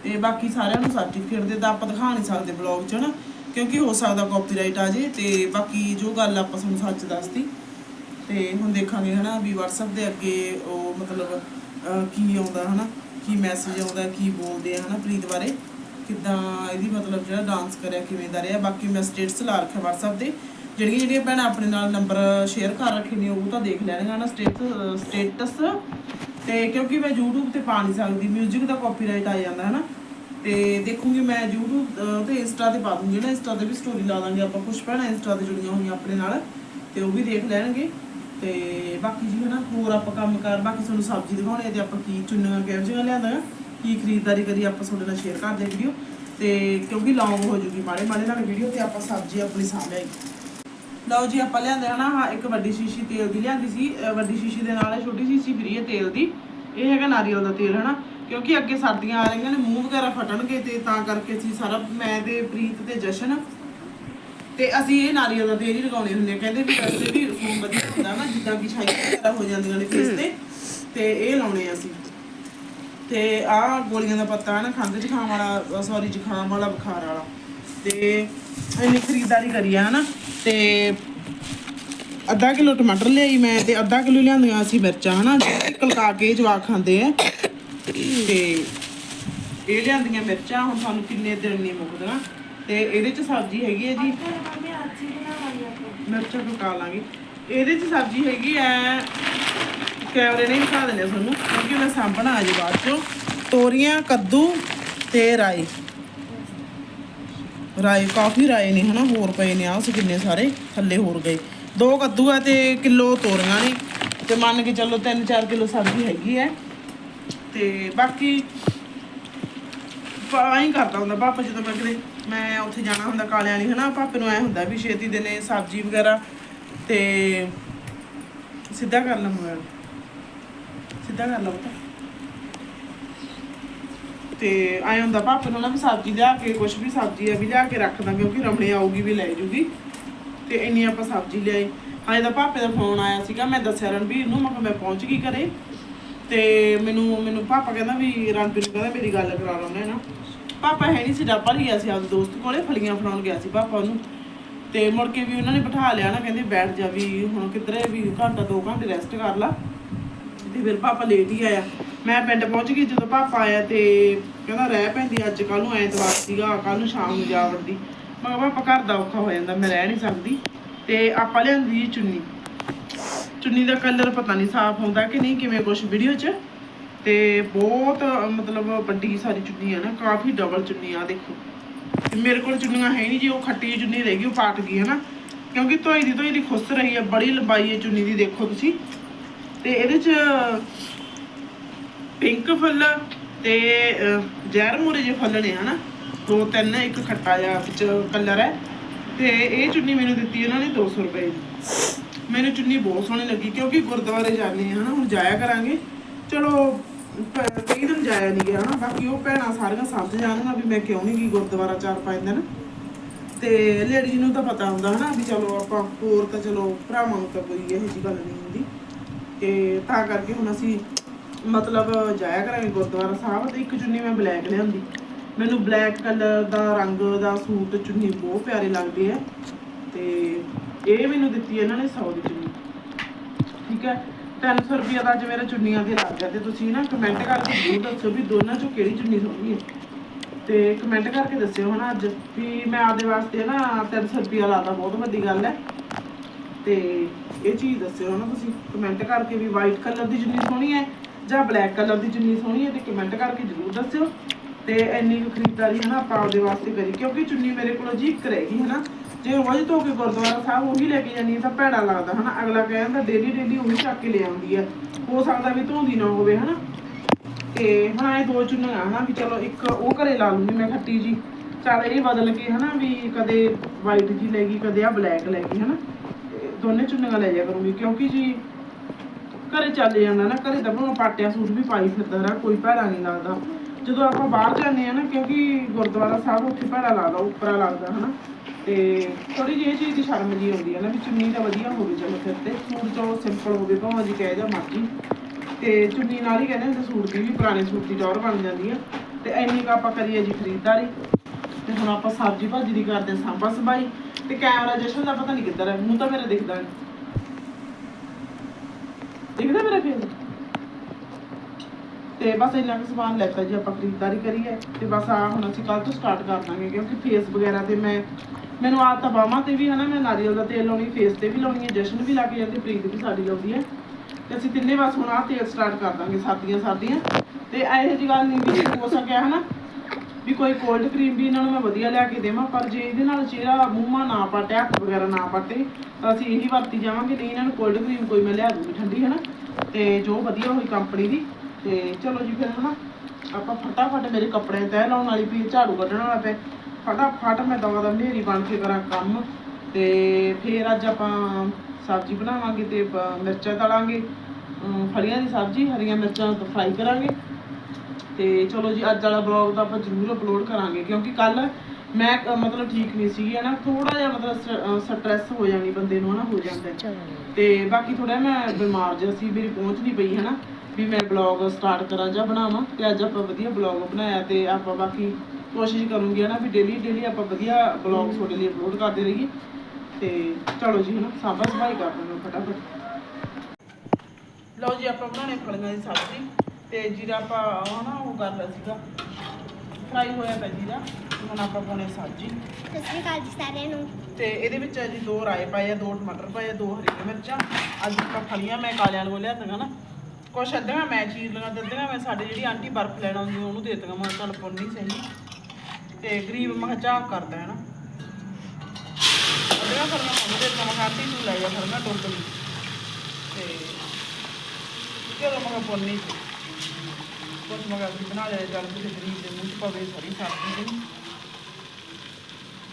A: ਤੇ ਬਾਕੀ ਸਾਰਿਆਂ ਨੂੰ ਸਰਟੀਫਿਕੇਟ ਤਾਂ ਆਪਾਂ ਦਿਖਾ ਨਹੀਂ ਸਕਦੇ ਬਲੌਗ 'ਚ, ਹਨਾ? ਕਿਉਂਕਿ ਹੋ ਸਕਦਾ ਕਾਪੀਰਾਈਟ ਆ ਜੇ, ਤੇ ਬਾਕੀ ਜੋ ਗੱਲ ਆਪਾਂ ਤੁਹਾਨੂੰ ਸੱਚ ਦੱਸਦੀ ਤੇ ਹੁਣ ਦੇਖਾਂਗੇ, ਹਨਾ, ਵੀ WhatsApp ਦੇ ਅੱਗੇ ਉਹ ਮਤਲਬ ਕੀ ਆਉਂਦਾ, ਹਨਾ? ਕੀ ਮੈਸੇਜ ਆਉਂਦਾ, ਕੀ ਬੋਲਦੇ ਆ, ਹਨਾ, ਪ੍ਰੀਤ ਬਾਰੇ? ਕਿੱਦਾਂ ਇਹਦੀ ਮਤਲਬ ਜਿਹੜਾ ਡਾਂਸ ਕਰਿਆ, ਕਿਵੇਂ ਦਾ ਰਿਹਾ? ਬਾਕੀ ਮੈਂ ਸਟੇਟਸ ਲਾ ਰੱਖਿਆ WhatsApp ਤੇ। ਜਿਹੜੀਆਂ ਜਿਹੜੀਆਂ ਭੈਣਾਂ ਆਪਣੇ ਨਾਲ ਨੰਬਰ ਸ਼ੇਅਰ ਕਰ ਰੱਖੇ ਨੇ, ਉਹ ਤਾਂ ਦੇਖ ਲੈਣਗੀਆਂ ਨਾ ਸਟੇਟਸ ਸਟੇਟਸ ਤੇ ਕਿਉਂਕਿ ਮੈਂ YouTube ਤੇ ਪਾ ਨਹੀਂ ਸਕਦੀ 뮤직 ਦਾ ਕਾਪੀਰਾਈਟ ਆ ਜਾਂਦਾ ਹੈ ਨਾ ਤੇ ਦੇਖੂੰਗੀ ਮੈਂ YouTube ਅਹ, ਤੇ Insta ਤੇ ਪਾ ਦੂੰਗੀ ਨਾ Insta ਤੇ ਵੀ ਸਟੋਰੀ ਲਾ ਦਾਂਗੇ ਆਪਾਂ ਕੁਝ ਭੈਣਾਂ ਇੰਸਟਾ ਤੇ ਜੁੜੀਆਂ ਹੋਈਆਂ ਆਪਣੇ ਨਾਲ ਤੇ ਉਹ ਵੀ ਦੇਖ ਲੈਣਗੇ। ਤੇ ਬਾਕੀ ਜੀ ਹਨਾ ਹੋਰ ਆਪਾਂ ਕੰਮ ਕਰ ਬਾਕੀ ਤੁਹਾਨੂੰ ਸਬਜ਼ੀ ਦਿਖਾਉਣੇ ਤੇ ਆਪਾਂ ਕੀ ਚੁੰਨੀਆਂ ਕਿਹੋ ਜਿਹੀਆਂ ਲਿਆਂਦਾ ਕੀ ਖਰੀਦਦਾਰੀ ਕਰੀ ਆਪਾਂ ਤੁਹਾਡੇ ਨਾਲ ਸ਼ੇਅਰ ਕਰਦੇ ਵੀਡੀਓ ਤੇ ਕਿਉਂਕਿ ਲੌਂਗ ਹੋ ਜੂਗੀ ਮਾੜੇ ਮਾੜੇ ਨਾਲ ਵੀਡੀਓ ਤੇ ਆਪਾਂ ਸਬਜ਼ੀ ਆਪਣੀ ਸਾਂਭਿਆ ਲਓ ਜੀ, ਆਪਾਂ ਲਿਆਂਦੇ ਹਨਾ ਹਾਂ ਇੱਕ ਵੱਡੀ ਸ਼ੀਸ਼ੀ ਤੇਲ ਦੀ ਲਿਆਂਦੀ ਸੀ, ਅਹ ਵੱਡੀ ਸ਼ੀਸ਼ੀ ਦੇ ਨਾਲ ਇਹ ਛੋਟੀ ਸ਼ੀਸ਼ੀ ਫਰੀ ਹੈ ਤੇਲ ਦੀ। ਇਹ ਹੈਗਾ ਨਾਰੀਅਲ ਦਾ ਤੇਲ, ਹਨਾ? ਕਿਉਂਕਿ ਅੱਗੇ ਸਰਦੀਆਂ ਆ ਰਹੀਆਂ ਨੇ, ਮੂੰਹ ਵਗੈਰਾ ਫਟਣਗੇ ਤੇ ਤਾਂ ਕਰਕੇ ਅਸੀਂ ਸਾਰਾ, ਮੈਂ ਤੇ ਪ੍ਰੀਤ ਤੇ ਜਸ਼ਨ, ਤੇ ਅਸੀਂ ਇਹ ਨਾਰੀਅਲ ਦਾ ਤੇਲ ਹੀ ਲਗਾਉਣੇ ਹੁੰਦੇ ਆ ਕਹਿੰਦੇ ਵੀ ਵੈਸੇ ਵੀ ਫੋਮ ਵਧੀਆ ਹੁੰਦਾ ਨਾ, ਜਿੱਦਾਂ ਕਿ ਛਾਈ ਵਗੈਰਾ ਹੋ ਜਾਂਦੀਆਂ ਨੇ ਫੇਸ ਤੇ ਤੇ ਇਹ ਲਾਉਣੇ ਆ ਅਸੀਂ। ਤੇ ਆਹ ਗੋਲੀਆਂ ਦਾ ਪੱਤਾ ਹੈ ਨਾ ਖੰਘ ਜ਼ੁਕਾਮ ਵਾਲਾ ਸੌਰੀ ਜ਼ੁਕਾਮ ਵਾਲਾ, ਬੁਖਾਰ ਵਾਲਾ। ਤੇ ਇੰਨੀ ਖਰੀਦਦਾਰੀ ਕਰੀ ਆ ਹਨਾ? ਤੇ ਅੱਧਾ ਕਿਲੋ ਟਮਾਟਰ ਲਿਆਈ ਮੈਂ ਤੇ ਅੱਧਾ ਕਿਲੋ ਲਿਆਂਦੀਆਂ ਅਸੀਂ ਮਿਰਚਾਂ ਹਨਾ? ਕਲਕਾ ਕੇ ਜਵਾਕ ਖਾਂਦੇ ਆ। ਤੇ ਇਹ ਲਿਆਂਦੀਆਂ ਮਿਰਚਾਂ ਹੁਣ ਸਾਨੂੰ ਕਿੰਨੇ ਦਿਨ ਨਹੀਂ ਮੁੱਕਦੀਆਂ ਤੇ ਇਹਦੇ ਚ ਸਬਜ਼ੀ ਹੈਗੀ ਹੈ ਜੀ ਮਿਰਚਾਂ ਪਕਾ ਲਾਂਗੇ। ਇਹਦੇ ਚ ਸਬਜ਼ੀ ਹੈਗੀ ਐ ਕੈਮਰੇ ਨਹੀਂ ਦਿਖਾ ਦਿੰਦੇ ਤੁਹਾਨੂੰ ਕਿਉਂਕਿ ਮੈਂ ਸਾਂਭਣਾ ਆ ਜੀ ਬਾਅਦ ਚੋਂ। ਤੋਰੀਆਂ ਕੱਦੂ ਤੇ ਰਾਈ। ਰਾਏ ਕਾਫੀ ਰਾਏ ਨੇ, ਹਨਾ, ਹੋਰ ਪਏ ਨੇ, ਆਹ ਕਿੰਨੇ ਸਾਰੇ, ਥੱਲੇ ਹੋਰ ਗਏ। ਦੋ ਕੱਦੂ ਆ ਤੇ ਕਿਲੋ ਤੋਰੀਆਂ ਨੇ। ਤੇ ਮੰਨ ਕੇ ਚੱਲੋ 3-4 ਕਿਲੋ ਸਬਜ਼ੀ ਹੈਗੀ ਹੈ ਤੇ ਬਾਕੀ ਪਾ ਹੀ ਕਰਦਾ ਹੁੰਦਾ ਪਾਪਾ ਜਦੋਂ ਮੈਂ ਕਿਤੇ ਮੈਂ ਉੱਥੇ ਜਾਣਾ ਹੁੰਦਾ ਕਾਲੇ ਵਾਲੀ ਹਨਾ, ਪਾਪੇ ਨੂੰ ਐ ਹੁੰਦਾ ਵੀ ਛੇਤੀ ਦੇ ਨੇ ਸਬਜ਼ੀ ਵਗੈਰਾ ਤੇ ਸਿੱਧਾ ਕਰ ਲਾ ਸਿੱਧਾ ਕਰ ਲਾ ਤੇ ਆਏ ਹੁੰਦਾ ਪਾਪਾ ਨੂੰ ਨਾ ਵੀ ਸਬਜ਼ੀ ਲਿਆ ਕੇ ਕੁਝ ਵੀ ਸਬਜ਼ੀ ਆ, ਵੀ ਲਿਆ ਕੇ ਰੱਖਦਾ ਕਿਉਂਕਿ ਰਮਣੇ ਆਊਗੀ ਵੀ ਲੈ ਜੂਗੀ। ਤੇ ਇੰਨੀ ਆਪਾਂ ਸਬਜ਼ੀ ਲਿਆਈ। ਹਾਏ ਦਾ ਪਾਪੇ ਦਾ ਫੋਨ ਆਇਆ ਸੀਗਾ, ਮੈਂ ਦੱਸਿਆ ਰਣਬੀਰ ਨੂੰ, ਮੈਂ ਕਿਹਾ ਮੈਂ ਪਹੁੰਚ ਗਈ ਘਰੇ। ਤੇ ਮੈਨੂੰ ਮੈਨੂੰ ਪਾਪਾ ਕਹਿੰਦਾ ਵੀ, ਰਣਬੀਰ ਨੂੰ ਕਹਿੰਦਾ ਮੇਰੀ ਗੱਲ ਕਰਾ ਲਾਉਣਾ ਨਾ ਪਾਪਾ ਹੈ ਨਹੀਂ ਸੀ, ਡੱਬਾ ਗਿਆ ਸੀ, ਆਪਦੇ ਦੋਸਤ ਕੋਲੇ, ਫਲੀਆਂ ਫੜਾਉਣ ਗਿਆ ਸੀ ਪਾਪਾ ਉਹਨੂੰ। ਤੇ ਮੁੜ ਕੇ ਵੀ ਉਹਨਾਂ ਨੇ ਬਿਠਾ ਲਿਆ ਨਾ, ਕਹਿੰਦੇ ਬੈਠ ਜਾ ਵੀ, ਹੁਣ ਕਿਧਰੇ ਵੀ, ਘੰਟਾ, ਦੋ ਘੰਟੇ ਰੈਸਟ ਕਰ ਲਾ। ਤੇ ਫਿਰ ਪਾਪਾ ਲੇਟ ਹੀ ਆਇਆ। ਮੈਂ ਪਿੰਡ ਪਹੁੰਚ ਗਈ ਜਦੋਂ ਪਾਪਾ ਆਇਆ ਤੇ ਕਹਿੰਦਾ ਰਹਿ ਪੈਂਦੀ, ਅੱਜ ਕੱਲ ਨੂੰ ਐਤਵਾਰ ਸੀਗਾ ਕੱਲ ਨੂੰ ਸ਼ਾਮ ਨੂੰ ਜਾ ਵੜਦੀ ਮੈਂ ਕਿਹਾ ਪਾਪਾ, ਘਰ ਦਾ ਔਖਾ ਹੋ ਜਾਂਦਾ, ਮੈਂ ਰਹਿ ਨਹੀਂ ਸਕਦੀ। ਤੇ ਆਪਾਂ ਲਿਆਂਦੀ ਜੀ ਚੁੰਨੀ। ਚੁੰਨੀ ਦਾ ਕਲਰ ਪਤਾ ਨਹੀਂ ਸਾਫ਼ ਹੁੰਦਾ ਕਿ ਨਹੀਂ, ਕਿਵੇਂ ਕੁਛ ਵੀਡੀਓ 'ਚ। ਤੇ ਬਹੁਤ, ਮਤਲਬ ਵੱਡੀ ਸਾਰੀ ਚੁੰਨੀ ਆ ਨਾ, ਕਾਫੀ ਡਬਲ ਚੁੰਨੀ ਆ, ਦੇਖੋ। ਮੇਰੇ ਕੋਲ ਚੁੰਨੀਆਂ ਹੈ ਨਹੀਂ ਜੀ, ਉਹ ਖੱਟੀ ਚੁੰਨੀ ਰਹਿ ਗਈ, ਉਹ ਪਾਟ ਗਈ ਹੈ ਨਾ ਕਿਉਂਕਿ ਧੋਈ ਦੀ ਧੋਈ ਦੀ ਖੁੱਸ ਰਹੀ ਹੈ ਬੜੀ ਲੰਬਾਈ ਹੈ ਚੁੰਨੀ ਦੀ, ਦੇਖੋ ਤੁਸੀਂ। ਤੇ ਇਹਦੇ 'ਚ ਪਿੰਕ ਫੁੱਲ ਤੇ ਜ਼ਹਿਰ ਮੂਰੇ ਜਿਹੇ ਫੁੱਲ ਨੇ, ਹਨਾ? ਦੋ ਤਿੰਨ, ਇੱਕ ਖੱਟਾ ਜਿਹਾ ਵਿੱਚ ਕਲਰ ਹੈ। ਤੇ ਇਹ ਚੁੰਨੀ ਮੈਨੂੰ ਦਿੱਤੀ ਇਹਨਾਂ ਨੇ 200 ਰੁਪਏ ਦੀ। ਮੈਨੂੰ ਚੁੰਨੀ ਬਹੁਤ ਸੋਹਣੀ ਲੱਗੀ, ਕਿਉਂਕਿ ਗੁਰਦੁਆਰੇ ਜਾਂਦੇ ਆ ਹਨਾ? ਹੁਣ ਜਾਇਆ ਕਰਾਂਗੇ। ਚਲੋ ਕਈ ਦਿਨ ਜਾਇਆ ਨਹੀਂ ਗਿਆ, ਹਨਾ? ਬਾਕੀ ਉਹ ਭੈਣਾਂ ਸਾਰੀਆਂ ਸਮਝ ਜਾਣਗੀਆਂ ਵੀ ਮੈਂ ਕਿਉਂ ਨਹੀਂ ਗਈ ਗੁਰਦੁਆਰਾ ਚਾਰ ਪੰਜ ਦਿਨ। ਤੇ ਲੇਡੀ ਨੂੰ ਤਾਂ ਪਤਾ ਹੁੰਦਾ, ਹਨਾ? ਵੀ ਚਲੋ ਆਪਾਂ ਹੋਰ ਤਾਂ ਚਲੋ ਭਰਾਵਾਂ ਨੂੰ ਤਾਂ ਕੋਈ ਇਹੋ ਜਿਹੀ ਗੱਲ ਨਹੀਂ ਹੁੰਦੀ। ਤੇ ਤਾਂ ਕਰਕੇ ਹੁਣ ਅਸੀਂ ਮਤਲਬ ਜਾਇਆ ਕਰਾਂਗੇ ਗੁਰਦੁਆਰਾ ਸਾਹਿਬ ਤੇ ਇੱਕ ਚੁੰਨੀ ਮੈਂ ਬਲੈਕ ਲਿਆਂਦੀ। ਮੈਨੂੰ ਬਲੈਕ ਕਲਰ ਦਾ ਰੰਗ ਦਾ ਸੂਟ, ਚੁੰਨੀ ਬਹੁਤ ਪਿਆਰੇ ਲੱਗਦੀ ਹੈ। ਤੇ ਇਹ ਮੈਨੂੰ ਦਿੱਤੀ ਇਹਨਾਂ ਨੇ 100 ਦੀ ਚੁੰਨੀ। ਠੀਕ ਹੈ? 300 ਰੁਪਏ ਦਾ ਅੱਜ ਮੇਰਾ ਚੁੰਨੀਆਂ ਦੇ ਲੱਗ ਗਿਆ ਤੇ ਤੁਸੀਂ ਨਾ ਕਮੈਂਟ ਕਰਕੇ ਜ਼ਰੂਰ ਦੱਸੋ ਵੀ ਦੋਨਾਂ ਚੋਂ ਕਿਹੜੀ ਚੁੰਨੀ ਸੋਹਣੀ ਹੈ। ਤੇ ਕਮੈਂਟ ਕਰਕੇ ਦੱਸਿਓ ਹਨਾ ਅੱਜ ਵੀ ਮੈਂ ਆਪਦੇ ਵਾਸਤੇ ਨਾ 300 ਰੁਪਏ ਲਾਤਾ, ਬਹੁਤ ਵੱਡੀ ਗੱਲ ਹੈ। ਤੇ ਇਹ ਚੀਜ਼ ਦੱਸਿਓ ਨਾ ਤੁਸੀਂ। ਕਮੈਂਟ ਕਰਕੇ ਵੀ ਵਾਈਟ ਕਲਰ ਦੀ ਚੁੰਨੀ ਸੋਹਣੀ ਹੈ ਜਾਂ ਬਲੈਕ ਕਲਰ ਦੀ ਜਿੰਨੀ ਸੋਹਣੀ ਹੈ ਤੇ ਕਮੈਂਟ ਕਰਕੇ ਜ਼ਰੂਰ ਦੱਸਿਓ। ਤੇ ਇੰਨੀ ਕੁ ਖਰੀਦਦਾਰੀ ਹਨਾ ਆਪਾਂ ਆਪਦੇ ਵਾਸਤੇ ਕਰੀ ਕਿਉਂਕਿ ਚੁੰਨੀ ਮੇਰੇ ਕੋਲ ਜੀ ਇੱਕ ਰਹੇਗੀ ਹਨਾ। ਜੇ ਰੋਜ਼ ਧੋ ਕੇ ਗੁਰਦੁਆਰਾ ਸਾਹਿਬ ਉਹੀ ਲੈ ਕੇ ਜਾਨੀ ਤਾਂ ਭੈੜਾ ਲੱਗਦਾ ਹਨਾ। ਅਗਲਾ ਕਹਿੰਦਾ ਡੇਲੀ ਡੇਲੀ ਉਹੀ ਚੱਕ ਕੇ ਲੈ ਆਉਂਦੀ ਹੈ। ਹੋ ਸਕਦਾ ਵੀ ਧੋਂਦੀ ਨਾ ਹੋਵੇ ਹਨਾ। ਤੇ ਹੁਣ ਇਹ ਦੋ ਚੁੰਨੀਆਂ ਹਨਾ ਵੀ ਚਲੋ ਇੱਕ ਉਹ ਘਰੇ ਲਾ ਲੂੰਗੀ ਮੈਂ ਖੱਟੀ ਜੀ। ਚੱਲ ਇਹ ਬਦਲ ਕੇ ਹਨਾ ਵੀ ਕਦੇ ਵਾਈਟ ਜੀ ਲੈ ਗਈ, ਕਦੇ ਆ ਬਲੈਕ ਲੈ ਗਈ ਹਨਾ। ਦੋਨੇ ਚੁੰਨੀਆਂ ਲੈ ਜਾ ਕਰੂੰਗੀ। ਕਿਉਂਕਿ ਜੀ ਘਰੇ ਚੱਲ ਜਾਂਦਾ ਨਾ, ਘਰੇ ਤਾਂ ਭਾਵੇਂ ਪਾਟਿਆ ਸੂਟ ਵੀ ਪਾਈ ਫਿਰਦਾ ਰਹਾ, ਕੋਈ ਭੈੜਾ ਨਹੀਂ ਲੱਗਦਾ। ਜਦੋਂ ਆਪਾਂ ਬਾਹਰ ਜਾਂਦੇ ਆ ਨਾ, ਕਿਉਂਕਿ ਗੁਰਦੁਆਰਾ ਸਾਹਿਬ ਉੱਥੇ ਭੈੜਾ ਲੱਗਦਾ, ਉੱਪਰਾ ਲੱਗਦਾ, ਹਨਾ। ਤੇ ਥੋੜੀ ਜਿਹੀ ਚੀਜ਼ ਦੀ ਸ਼ਰਮ ਜੀ ਆਉਂਦੀ ਹੈ ਨਾ ਵੀ ਚੁੰਨੀ ਤਾਂ ਵਧੀਆ ਹੋਵੇ ਚਲੋ ਫਿਰ ਤੇ, ਸੂਟ ਚਲੋ ਸਿੰਪਲ ਹੋਵੇ, ਭਾਵੇਂ ਜੀ ਕਹਿ ਜਾ ਮਰਜ਼ੀ। ਤੇ ਚੁੰਨੀ ਨਾਲ ਹੀ ਕਹਿੰਦੇ ਹੁੰਦੇ ਸੂਟ ਦੀ ਵੀ, ਪੁਰਾਣੇ ਸੂਟ ਦੀ ਟੌਰ ਬਣ ਜਾਂਦੀ ਆ। ਤੇ ਇੰਨੀ ਕੁ ਆਪਾਂ ਕਰੀਏ ਜੀ ਖਰੀਦਦਾਰੀ। ਤੇ ਹੁਣ ਆਪਾਂ ਸਬਜ਼ੀ ਭਾਜੀ ਦੀ ਕਰਦੇ ਹਾਂ ਸਾਂਭਾ ਸਬਾਈ ਤੇ ਕੈਮਰਾ ਜਸ਼ਨ ਦਾ ਪਤਾ ਨਹੀਂ ਕਿੱਧਰ ਹੈ, ਮੂੰਹ ਤਾਂ ਮੇਰਾ ਦਿਖਦਾ ਨਹੀਂ ਦਿਖਦਾ ਮੇਰਾ ਫੇਸ ਤੇ ਬਸ ਇੰਨਾ ਕੁ ਸਮਾਨ ਲੈਤਾ ਜੀ, ਆਪਾਂ ਖਰੀਦਦਾਰੀ ਕਰੀਏ ਤੇ ਬਸ ਆ ਹੁਣ ਅਸੀਂ ਕੱਲ ਤੋਂ ਸਟਾਰਟ ਕਰ ਦਾਂਗੇ, ਕਿਉਂਕਿ ਫੇਸ ਵਗੈਰਾ ਤੇ ਮੈਂ ਮੈਨੂੰ ਆਦਤ ਆ ਬਾਹਾਂ ਤੇ ਵੀ ਹਨਾ, ਮੈਂ ਨਾਰੀਅਲ ਦਾ ਤੇਲ ਲਾਉਣੀ ਫੇਸ ਤੇ ਵੀ ਲਾਉਣੀ ਹੈ, ਜਸ਼ਨ ਵੀ ਲਾ ਜਾਂਦੀ, ਪ੍ਰੀਤ ਵੀ ਸਾਡੀ ਲਾਉਂਦੀ ਹੈ। ਤੇ ਅਸੀਂ ਤਿੰਨੇ ਬਸ ਹੁਣ ਆ ਤੇਲ ਸਟਾਰਟ ਕਰ ਦਾਂਗੇ ਸਰਦੀਆਂ ਸਰਦੀਆਂ ਤੇ ਇਹੋ ਜਿਹੀ ਗੱਲ ਨਹੀਂ ਵੀ ਹੋ ਸਕਿਆ, ਹਨਾ। ਵੀ ਕੋਈ ਕੋਲਡ ਕਰੀਮ ਵੀ ਇਹਨਾਂ ਨੂੰ ਮੈਂ ਵਧੀਆ ਲਿਆ ਕੇ ਦੇਵਾਂ, ਪਰ ਜੇ ਇਹਦੇ ਨਾਲ ਚਿਹਰਾ ਮੂੰਹਾਂ ਨਾ ਪਾਟੇ ਹੱਥ ਵਗੈਰਾ ਨਾ ਪਾਟੇ ਤਾਂ ਅਸੀਂ ਇਹੀ ਵਰਤੀ ਜਾਵਾਂਗੇ, ਨਹੀਂ ਇਹਨਾਂ ਨੂੰ ਕੋਲਡ ਕਰੀਮ ਕੋਈ ਮੈਂ ਲਿਆ ਦੂੰਗੀ ਠੰਡੀ ਹੈ ਨਾ ਤੇ ਜੋ ਵਧੀਆ ਹੋਈ ਕੰਪਨੀ ਦੀ, ਤੇ ਚਲੋ ਜੀ ਫਿਰ, ਹਨਾ? ਆਪਾਂ ਫਟਾਫਟ ਮੇਰੇ ਕੱਪੜੇ ਤੈਅ ਲਾਉਣ ਵਾਲੀ ਵੀ ਝਾੜੂ ਕੱਢਣ ਵਾਲਾ ਪਏ ਫਟਾਫਟ ਮੈਂ ਦਵਾ ਦਾ ਹਨੇਰੀ ਬਣ ਕੇ ਕਰਾਂ ਕੰਮ, ਤੇ ਫਿਰ ਅੱਜ ਆਪਾਂ ਸਬਜ਼ੀ ਬਣਾਵਾਂਗੇ ਤੇ ਮਿਰਚਾਂ ਤਲਾਂਗੇ ਫਲੀਆਂ ਦੀ ਸਬਜ਼ੀ, ਹਰੀਆਂ ਮਿਰਚਾਂ ਫਰਾਈ ਕਰਾਂਗੇ ਤੇ ਚਲੋ ਜੀ ਅੱਜ ਵਾਲਾ ਬਲੌਗ ਤਾਂ ਆਪਾਂ ਜ਼ਰੂਰ ਅਪਲੋਡ ਕਰਾਂਗੇ ਕਿਉਂਕਿ ਕੱਲ ਮੈਂ ਅ, ਮਤਲਬ ਠੀਕ ਨਹੀਂ ਸੀਗੀ ਹਨਾ? ਥੋੜਾ ਜਿਹਾ ਮਤਲਬ ਸਟ੍ਰੈਸ ਹੋ ਜਾਣੀ ਬੰਦੇ ਨੂੰ ਹਨਾ? ਹੋ ਜਾਂਦਾ ਹੈ। ਤੇ ਬਾਕੀ ਥੋੜਾ ਮੈਂ ਬਿਮਾਰ ਜਿਹਾ ਸੀ ਮੇਰੀ ਪਹੁੰਚ ਨਹੀਂ ਪਈ ਹਨਾ? ਵੀ ਮੈਂ ਬਲੌਗ ਸਟਾਰਟ ਕਰਾਂ ਜਾਂ ਬਣਾਵਾਂ ਤੇ ਅੱਜ ਆਪਾਂ ਵਧੀਆ ਬਲੌਗ ਬਣਾਇਆ ਤੇ ਆਪਾਂ ਬਾਕੀ ਕੋਸ਼ਿਸ਼ ਕਰੂੰਗੀ ਹਨਾ? ਵੀ ਡੇਲੀ ਡੇਲੀ ਆਪਾਂ ਵਧੀਆ ਬਲੌਗ ਤੁਹਾਡੇ ਲਈ ਅਪਲੋਡ ਕਰਦੇ ਰਹੀਏ। ਤੇ ਚਲੋ ਜੀ ਹਨਾ? ਸਾਬਾ ਸਫ਼ਾਈ ਕਰ ਦਿੰਦੇ ਫਟਾਫਟ। ਲਓ ਜੀ ਆਪਾਂ ਬਣਾਉਣੇ ਫਲੀਆਂ ਦੀ ਸਬਜ਼ੀ। ਤੇ ਜੀਰਾ ਆਪਾਂ ਹਨਾ ਉਹ ਕਰ ਲਿਆ ਸੀਗਾ। ਫਰਾਈ ਹੋਇਆ ਪਿਆ ਜੀਰਾ ਹੁਣ ਆਪਾਂ ਪਾਉਣੇ ਸਬਜ਼ੀ।
C: ਸਤਿ ਸ਼੍ਰੀ ਅਕਾਲ ਜੀ ਸਾਰਿਆਂ ਨੂੰ।
A: ਤੇ ਇਹਦੇ ਵਿੱਚ ਜੀ ਦੋ ਰਾਏ ਪਾਏ ਆ ਦੋ ਟਮਾਟਰ ਪਾਏ ਆ ਦੋ ਹਰੀਆਂ ਮਿਰਚਾਂ। ਅੱਜ ਆਪਾਂ ਫਲੀਆਂ ਮੈਂ ਕਾਲਿਆਂ ਨੂੰ ਲਿਆਤੀਆਂ ਨਾ ਕੁਛ ਅੱਧੀਆਂ ਮੈਂ ਚੀਰ ਤੇ ਅੱਧੀਆਂ ਮੈਂ ਸਾਡੇ ਜਿਹੜੀ ਆਂਟੀ ਬਰਫ ਲੈਣ ਆਉਂਦੀ ਉਹਨੂੰ ਦੇ ਦਿੱਤੀਆਂ ਮੈਂ ਚੱਲ ਪੁੰਨੀ ਸਹੀ। ਤੇ ਗਰੀਬ ਮੈਂ ਚਾਹ ਕਰਦਾ ਹੈ ਨਾ। ਅੱਧੀਆਂ ਫਲੀਆਂ ਉਹਨੂੰ ਦੇ ਦਿੱਤੀਆਂ ਮੈਂ ਆਂਟੀ ਤੂੰ ਲੈ ਜਾ ਫਿਰ ਮੈਂ ਟੋਕ ਲਈ। ਤੇ ਚਲੋ ਮੈਂ ਪੁੰਨੀ ਸੀ ਕੁਛ ਮੈਂ ਕਿਹਾ ਅਸੀਂ ਬਣਾ ਲਿਆ ਚੱਲ ਕਿਸੇ ਗਰੀਬ ਦੇ ਮੂੰਹ 'ਚ ਪਵੇ ਸਾਰੀ ਸਬਜ਼ੀ ਦੀ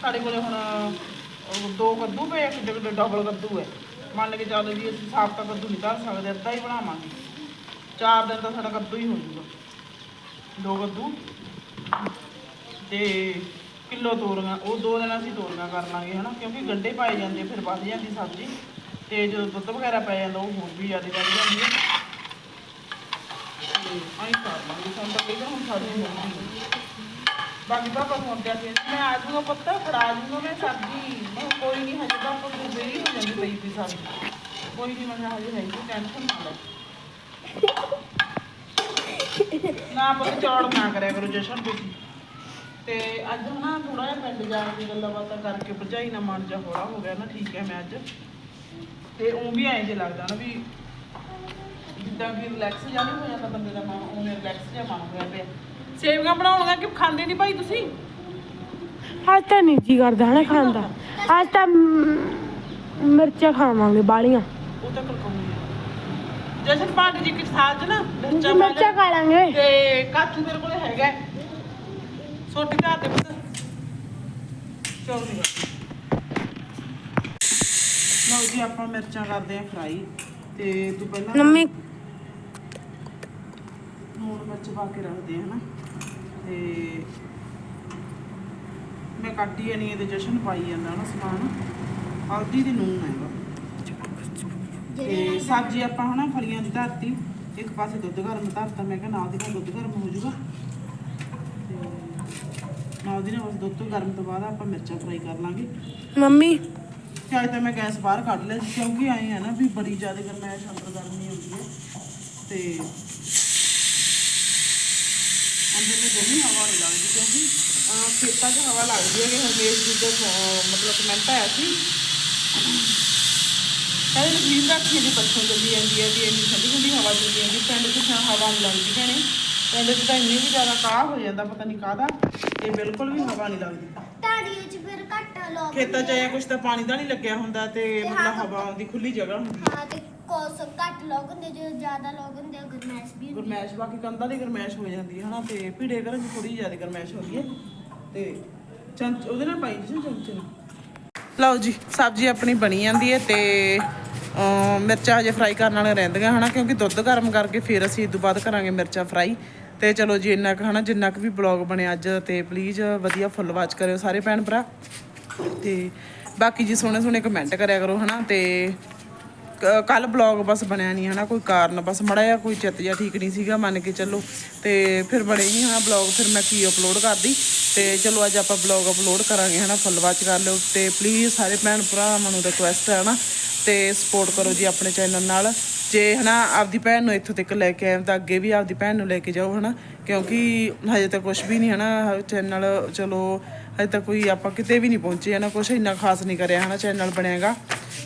A: ਸਾਡੇ ਕੋਲ ਹੁਣ ਉਹ ਦੋ ਕੱਦੂ ਪਏ ਇੱਕ ਜਿਹੜੇ ਡਬਲ ਕੱਦੂ ਹੈ ਮੰਨ ਕੇ ਚੱਲ ਵੀ ਅਸੀਂ ਸਾਬਕਾ ਕੱਦੂ ਨਹੀਂ ਕਰ ਸਕਦੇ ਅੱਧਾ ਹੀ ਬਣਾਵਾਂਗੇ। ਚਾਰ ਦਿਨ ਤਾਂ ਸਾਡਾ ਕੱਦੂ ਹੀ ਹੋ ਜਾਊਗਾ ਦੋ ਕੱਦੂ ਤੇ ਕਿਲੋ ਤੋਰੀਆਂ, ਉਹ ਦੋ ਦਿਨ ਅਸੀਂ ਤੋਰੀਆਂ ਕਰ ਲਾਂਗੇ, ਹਨਾ? ਕਿਉਂਕਿ ਗੰਡੇ ਪਾਏ ਜਾਂਦੇ ਫਿਰ ਵੱਧ ਜਾਂਦੀ ਸਬਜ਼ੀ ਤੇ ਜਦੋਂ ਦੁੱਧ ਵਗੈਰਾ ਪੈ ਜਾਂਦਾ, ਉਹ ਹੋਰ ਵੀ ਜ਼ਿਆਦਾ ਵੱਧ ਜਾਂਦੀ ਹੈ ਆਈ ਕਰ ਲਾਂਗੇ, ਸਾਨੂੰ ਤਾਂ ਕਹਿੰਦਾ ਹੁਣ ਸਬਜ਼ੀ ਹੋਣੀ ਬਾਕੀ ਪਾਪਾ ਨੂੰ ਅੱਗੇ ਕੇ ਮੈਂ ਆ ਜਾਊਂਗਾ ਪੱਤਾ, ਫੜਾ ਜਾਊਂਗਾ ਮੈਂ ਸਬਜ਼ੀ। ਮੈਂ ਕਿਹਾ ਕੋਈ ਨਹੀਂ, ਹਜੇ ਪਾਪਾ ਨੂੰ ਦੇਰੀ ਹੋ ਜਾਂਦੀ ਪਈ ਪਈ ਸਬਜ਼ੀ ਕੋਈ ਨਹੀਂ, ਮੈਂ ਹਜੇ ਹੈਗੀ ਟੈਨਸ਼ਨ ਨਾ ਲੈ। ਨਾ ਪਤਾ, ਚੌੜ ਨਾ ਕਰਿਆ ਕਰੋ ਜਸ਼ਨ ਤੁਸੀਂ। ਤੇ ਅੱਜ ਨਾ ਥੋੜਾ ਜਿਹਾ ਪਿੰਡ ਜਾਣ ਦੀ ਗੱਲਾਂ ਬਾਤਾਂ ਕਰਕੇ ਭਰਜਾਈ ਨਾਲ ਮਨ ਜਾ ਹੋਰਾ ਹੋ ਗਿਆ ਨਾ, ਠੀਕ ਹੈ ਮੈਂ ਅੱਜ। ਤੇ ਉਹ ਵੀ ਐਂ ਜੇ ਲੱਗਦਾ ਨਾ ਵੀ ਜਿੱਦਾਂ ਕਿ ਰਿਲੈਕਸ ਜਿਹਾ ਨਹੀਂ ਹੋ ਜਾਂਦਾ ਬੰਦੇ ਦਾ ਮਨ ਉਵੇਂ ਰਿਲੈਕਸ ਜਿਹਾ ਮਨ ਹੋਇਆ ਪਿਆ। ਸੇਵੀਆਂ ਬਣਾਉਣੀਆਂ ਕਿ ਖਾਂਦੇ ਨਹੀਂ ਭਾਈ ਤੁਸੀਂ?
D: ਅੱਜ ਤਾਂ ਨਹੀਂ ਜੀ ਕਰਦਾ ਹਨਾ ਖਾਣ ਦਾ ਅੱਜ ਤਾਂ ਮ, ਮਿਰਚਾਂ ਖਾਵਾਂਗੇ ਬਾਲੀਆਂ।
A: ਉਹ ਤਾਂ ਕਲਕਾਉਂਦੀ ਜਸ਼ਨ ਪਾਟ ਜੀ ਕਿ ਸਾਥ ਨਾ ਮਿਰਚਾਂ ਪਾ
D: ਮਿਰਚਾਂ ਖਾ ਲਾਂਗੇ।
A: ਤੇ ਕੱਚ ਮੇਰੇ ਕੋਲ ਹੈਗਾ। ਹੈ। ਸੋਟੀ ਦੇ ਪੁੱਤ। ਚੌਲ ਦੀ ਲਓ ਜੀ ਆਪਾਂ ਮਿਰਚਾਂ ਕਰਦੇ ਆਂ ਫਰਾਈ ਤੇ ਤੂੰ ਪਹਿਲਾਂ
D: ਮੰਮੀ।
A: ਲੂਣ ਮਿਰਚ ਪਾ ਕੇ ਰੱਖਦੇ ਹਾਂ ਨਾ ਤੇ ਮੈਂ ਕੱਟੀ ਜਾਣੀ ਇਹਦੇ ਜਸ਼ਨ ਪਾਈ ਜਾਂਦਾ ਨਾ ਸਮਾਨ। ਹਲਦੀ ਦੀ ਨੂਨ ਹੈਗਾ ਤੇ ਸਬਜ਼ੀ ਆਪਾਂ ਹਨਾ ਫਲੀਆਂ ਦੀ ਧਰਤੀ। ਇੱਕ ਪਾਸੇ ਦੁੱਧ ਗਰਮ ਧਰਤਾ ਮੈਂ ਕਿਹਾ ਨਾਲ ਦੀ ਨਾਲ ਦੁੱਧ ਗਰਮ ਹੋ ਜਾਊਗਾ। ਤੇ ਨਾਲ ਦੀ ਨਾਲ ਬਸ ਦੁੱਧ ਤੋਂ ਗਰਮ ਤੋਂ ਬਾਅਦ ਆਪਾਂ ਮਿਰਚਾਂ ਫਰਾਈ ਕਰ ਲਾਂਗੇ।
D: ਮੰਮੀ।
A: ਚਾਹੇ ਤਾਂ ਮੈਂ ਗੈਸ ਬਾਹਰ ਕੱਢ ਲਿਆ ਸੀ, ਕਿਉਂਕਿ ਆਏ ਆ ਨਾ ਵੀ ਬੜੀ ਜ਼ਿਆਦਾ ਗਰਮੈਸ਼ ਅੰਦਰ ਗਰਮੀ ਹੁੰਦੀ ਹੈ ਤੇ ਅੰਦਰ ਤੇ ਜਮੀ ਹਵਾ ਨਹੀਂ ਲੱਗਦੀ ਕਿਉਂਕਿ ਖੇਤਾਂ 'ਚ ਹਵਾ ਲੱਗਦੀ ਹੈ ਕਿ ਹਰਮੇਸ਼ ਜੀ ਦਾ ਮਤਲਬ ਕਮੈਂਟ ਆਇਆ ਸੀ। ਕਹਿੰਦੇ ਲਖਵੀਰ ਰੱਖੀ ਦੀ ਪੱਛੋਂ ਚੱਲੀ ਜਾਂਦੀ ਹੈ ਵੀ ਇੰਨੀ ਠੰਡੀ ਠੰਡੀ ਹਵਾ ਚੱਲੀ ਜਾਂਦੀ ਪਿੰਡ 'ਚ ਹਵਾ ਨਹੀਂ ਲੱਗਦੀ ਭੈਣੇ। ਪਿੰਡ 'ਚ ਤਾਂ ਇੰਨੀ ਵੀ ਜ਼ਿਆਦਾ ਕਾਹ ਹੋ ਜਾਂਦਾ ਪਤਾ ਨਹੀਂ ਕਾਹਦਾ। ਤੇ ਬਿਲਕੁਲ ਵੀ ਹਵਾ ਨਹੀਂ ਲੱਗਦੀ।
C: ਢਾੜੀ ਵਿੱਚ ਫਿਰ ਘੱਟ ਲੋਕ
A: ਖੇਤਾਂ 'ਚ ਆਇਆ ਕੁਛ ਤਾਂ ਪਾਣੀ ਦਾ ਨਹੀਂ ਲੱਗਿਆ ਹੁੰਦਾ ਤੇ ਮਤਲਬ ਹਵਾ ਆਉਂਦੀ ਖੁੱਲੀ ਜਗ੍ਹਾ ਹੁੰਦੀ।
C: ਹਾਂ ਤੇ ਕੋਸ ਘੱਟ ਲੋਕ ਹੁੰਦੇ ਜੋ ਜ਼ਿਆਦਾ ਲੋਕ ਹੁੰਦੇ ਗਰਮੈਸ਼ ਵੀ ਹੁੰਦੀ।
A: ਗਰਮੈਸ਼ ਬਾਕੀ ਕੰਧਾਂ ਦੀ ਗਰਮੈਸ਼ ਹੋ ਜਾਂਦੀ ਹੈ ਹਨਾ ਤੇ ਭੀੜੇ ਘਰਾਂ 'ਚ ਥੋੜੀ ਜ਼ਿਆਦਾ ਗਰਮੈਸ਼ ਹੁੰਦੀ ਹੈ। ਤੇ ਚਮਚ ਉਹਦੇ ਨਾਲ ਪਾਈ ਜੀ ਚਮਚੇ ਨਾਲ ਲਓ ਜੀ ਸਬਜ਼ੀ ਆਪਣੀ ਬਣੀ ਜਾਂਦੀ ਹੈ ਤੇ ਮਿਰਚਾਂ ਹਜੇ ਫਰਾਈ ਕਰਨ ਵਾਲੇ ਰਹਿੰਦੀਆਂ ਹਨਾ ਕਿਉਂਕਿ ਦੁੱਧ ਗਰਮ ਕਰਕੇ ਫਿਰ ਅਸੀਂ ਇਹ ਤੋਂ ਬਾਅਦ ਕਰਾਂਗੇ ਮਿਰਚਾਂ ਫਰਾਈ ਤੇ ਚਲੋ ਜੀ, ਇੰਨਾ ਕੁ ਹਨਾ, ਜਿੰਨਾ ਕੁ ਵੀ ਬਲੌਗ ਬਣਿਆ ਅੱਜ ਤੇ ਪਲੀਜ਼ ਵਧੀਆ ਫੁੱਲ ਵਾਚ ਕਰਿਓ ਸਾਰੇ ਭੈਣ ਭਰਾ। ਤੇ ਬਾਕੀ ਜੀ ਸੋਹਣੇ ਸੋਹਣੇ ਕਮੈਂਟ ਕਰਿਆ ਕਰੋ ਹਨਾ, ਤੇ ਕੱਲ ਬਲੌਗ ਬਸ ਬਣਿਆ ਨਹੀਂ ਹਨਾ, ਕੋਈ ਕਾਰਨ, ਬਸ ਮੜਾ ਜਿਹਾ ਕੋਈ ਚਿੱਤ ਜਿਹਾ ਠੀਕ ਨਹੀਂ ਸੀਗਾ, ਮੰਨ ਕੇ ਚੱਲੋ। ਤੇ ਫਿਰ ਬਣੇ ਨਹੀਂ ਹਨਾ ਬਲੌਗ ਫਿਰ ਮੈਂ ਕੀ ਅਪਲੋਡ ਕਰਦੀ? ਤੇ ਚਲੋ ਅੱਜ ਆਪਾਂ ਬਲੌਗ ਅਪਲੋਡ ਕਰਾਂਗੇ ਹਨਾ, ਫੁੱਲ ਵਾਚ ਕਰ ਲਿਓ। ਤੇ ਪਲੀਜ਼ ਸਾਰੇ ਭੈਣ ਭਰਾਵਾਂ ਨੂੰ ਰਿਕੁਐਸਟ ਹੈ ਹਨਾ, ਤੇ ਸਪੋਰਟ ਕਰੋ ਜੀ ਆਪਣੇ ਚੈਨਲ ਨਾਲ। ਜੇ ਹਨਾ ਆਪਦੀ ਭੈਣ ਨੂੰ ਇੱਥੋਂ ਤੱਕ ਲੈ ਕੇ ਆਏ, ਤਾਂ ਅੱਗੇ ਵੀ ਆਪਦੀ ਭੈਣ ਨੂੰ ਲੈ ਕੇ ਜਾਓ ਹਨਾ, ਕਿਉਂਕਿ ਹਜੇ ਤਾਂ ਕੁਝ ਵੀ ਨਹੀਂ ਹਨਾ ਚੈਨਲ ਚਲੋ ਹਜੇ ਤੱਕ ਕੋਈ ਆਪਾਂ ਕਿਤੇ ਵੀ ਨਹੀਂ ਪਹੁੰਚੇ, ਹਨਾ ਕੁਝ ਇੰਨਾ ਖਾਸ ਨਹੀਂ ਕਰਿਆ, ਹਨਾ ਚੈਨਲ ਬਣੇਗਾ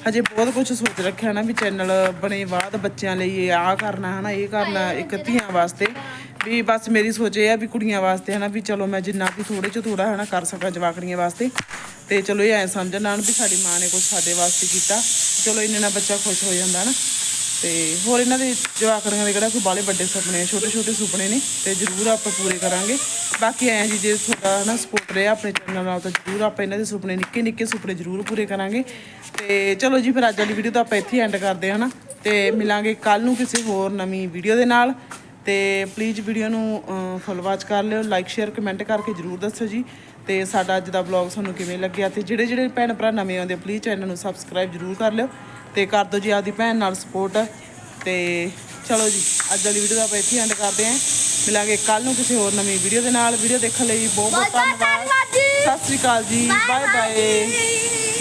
A: ਹਜੇ ਬਹੁਤ ਕੁਝ ਸੋਚ ਰੱਖਿਆ ਨਾ ਵੀ ਚੈਨਲ ਬਣੇ ਬਾਅਦ ਬੱਚਿਆਂ ਲਈ ਇਹ ਆਹ ਕਰਨਾ, ਹਨਾ, ਇਹ ਕਰਨਾ, ਇੱਕ ਧੀਆਂ ਵਾਸਤੇ। ਵੀ ਬਸ ਮੇਰੀ ਸੋਚ ਇਹ ਆ ਵੀ ਕੁੜੀਆਂ ਵਾਸਤੇ, ਹਨਾ, ਵੀ ਚਲੋ ਮੈਂ ਜਿੰਨਾ ਵੀ ਥੋੜੇ ਚ ਥੋੜਾ ਹਨਾ, ਕਰ ਸਕਾਂ ਜਵਾਕੜੀਆਂ ਵਾਸਤੇ। ਤੇ ਚਲੋ ਇਹ ਐ ਸਮਝਣ ਆਣ ਵੀ ਸਾਡੀ ਮਾਂ ਨੇ ਕੁਝ ਸਾਡੇ ਵਾਸਤੇ ਕੀਤਾ। ਚਲੋ ਇੰਨੇ ਨਾਲ ਬੱਚਾ ਖੁਸ਼ ਹੋ ਜਾਂਦਾ ਨਾ ਤੇ ਹੋਰ ਇਹਨਾਂ ਦੇ ਜਵਾਕੜੀਆਂ ਦੇ ਕਿਹੜਾ ਕੋਈ ਬਾਲੇ ਵੱਡੇ ਸੁਪਨੇ ਆ, ਛੋਟੇ ਛੋਟੇ ਸੁਪਨੇ ਨੇ ਤੇ ਜ਼ਰੂਰ ਆਪਾਂ ਪੂਰੇ ਕਰਾਂਗੇ। ਬਾਕੀ ਐਂ ਜੀ, ਜੇ ਤੁਹਾਡਾ ਨਾ ਸਪੋਰਟ ਰਿਹਾ ਆਪਣੇ ਚੈਨਲ ਨਾਲ, ਤਾਂ ਜ਼ਰੂਰ ਆਪਾਂ ਇਹਨਾਂ ਦੇ ਸੁਪਨੇ, ਨਿੱਕੇ ਨਿੱਕੇ ਸੁਪਨੇ ਜ਼ਰੂਰ ਪੂਰੇ ਕਰਾਂਗੇ। ਤੇ ਚਲੋ ਜੀ, ਫਿਰ ਅੱਜ ਵਾਲੀ ਵੀਡੀਓ ਤਾਂ ਆਪਾਂ ਇੱਥੇ ਐਂਡ ਕਰਦੇ ਹਾਂ ਨਾ। ਤੇ ਮਿਲਾਂਗੇ ਕੱਲ ਨੂੰ ਕਿਸੇ ਹੋਰ ਨਵੀਂ ਵੀਡੀਓ ਦੇ ਨਾਲ। ਤੇ ਪਲੀਜ਼ ਵੀਡੀਓ ਨੂੰ ਫੁੱਲ ਵਾਚ ਕਰ ਲਿਓ ਲਾਈਕ ਸ਼ੇਅਰ ਕਮੈਂਟ ਕਰਕੇ ਜਰੂਰ ਦੱਸਿਓ ਜੀ। ਤੇ ਸਾਡਾ ਅੱਜ ਦਾ ਵਲੌਗ ਤੁਹਾਨੂੰ ਕਿਵੇਂ ਲੱਗਿਆ? ਤੇ ਜਿਹੜੇ ਜਿਹੜੇ ਭੈਣ ਭਰਾ ਨਵੇਂ ਆਉਂਦੇ ਪਲੀਜ਼ ਚੈਨਲ ਨੂੰ ਸਬਸਕ੍ਰਾਈਬ ਜਰੂਰ ਕਰ ਲਿਓ। ਤੇ ਕਰ ਦਿਓ ਜੀ ਆਪਦੀ ਭੈਣ ਨਾਲ ਸਪੋਰਟ ਤੇ ਚਲੋ ਜੀ ਅੱਜ ਵਾਲੀ ਵੀਡੀਓ ਦਾ ਆਪਾਂ ਇੱਥੇ ਐਂਡ ਕਰਦੇ ਆਂ ਮਿਲਾਂਗੇ ਕੱਲ ਨੂੰ ਕਿਸੇ ਹੋਰ ਨਵੀਂ ਵੀਡੀਓ ਦੇ ਨਾਲ। ਵੀਡੀਓ ਦੇਖਣ ਲਈ ਬਹੁਤ ਬਹੁਤ ਧੰਨਵਾਦ। ਸਤਿ ਸ੍ਰੀ ਅਕਾਲ ਜੀ। Bye bye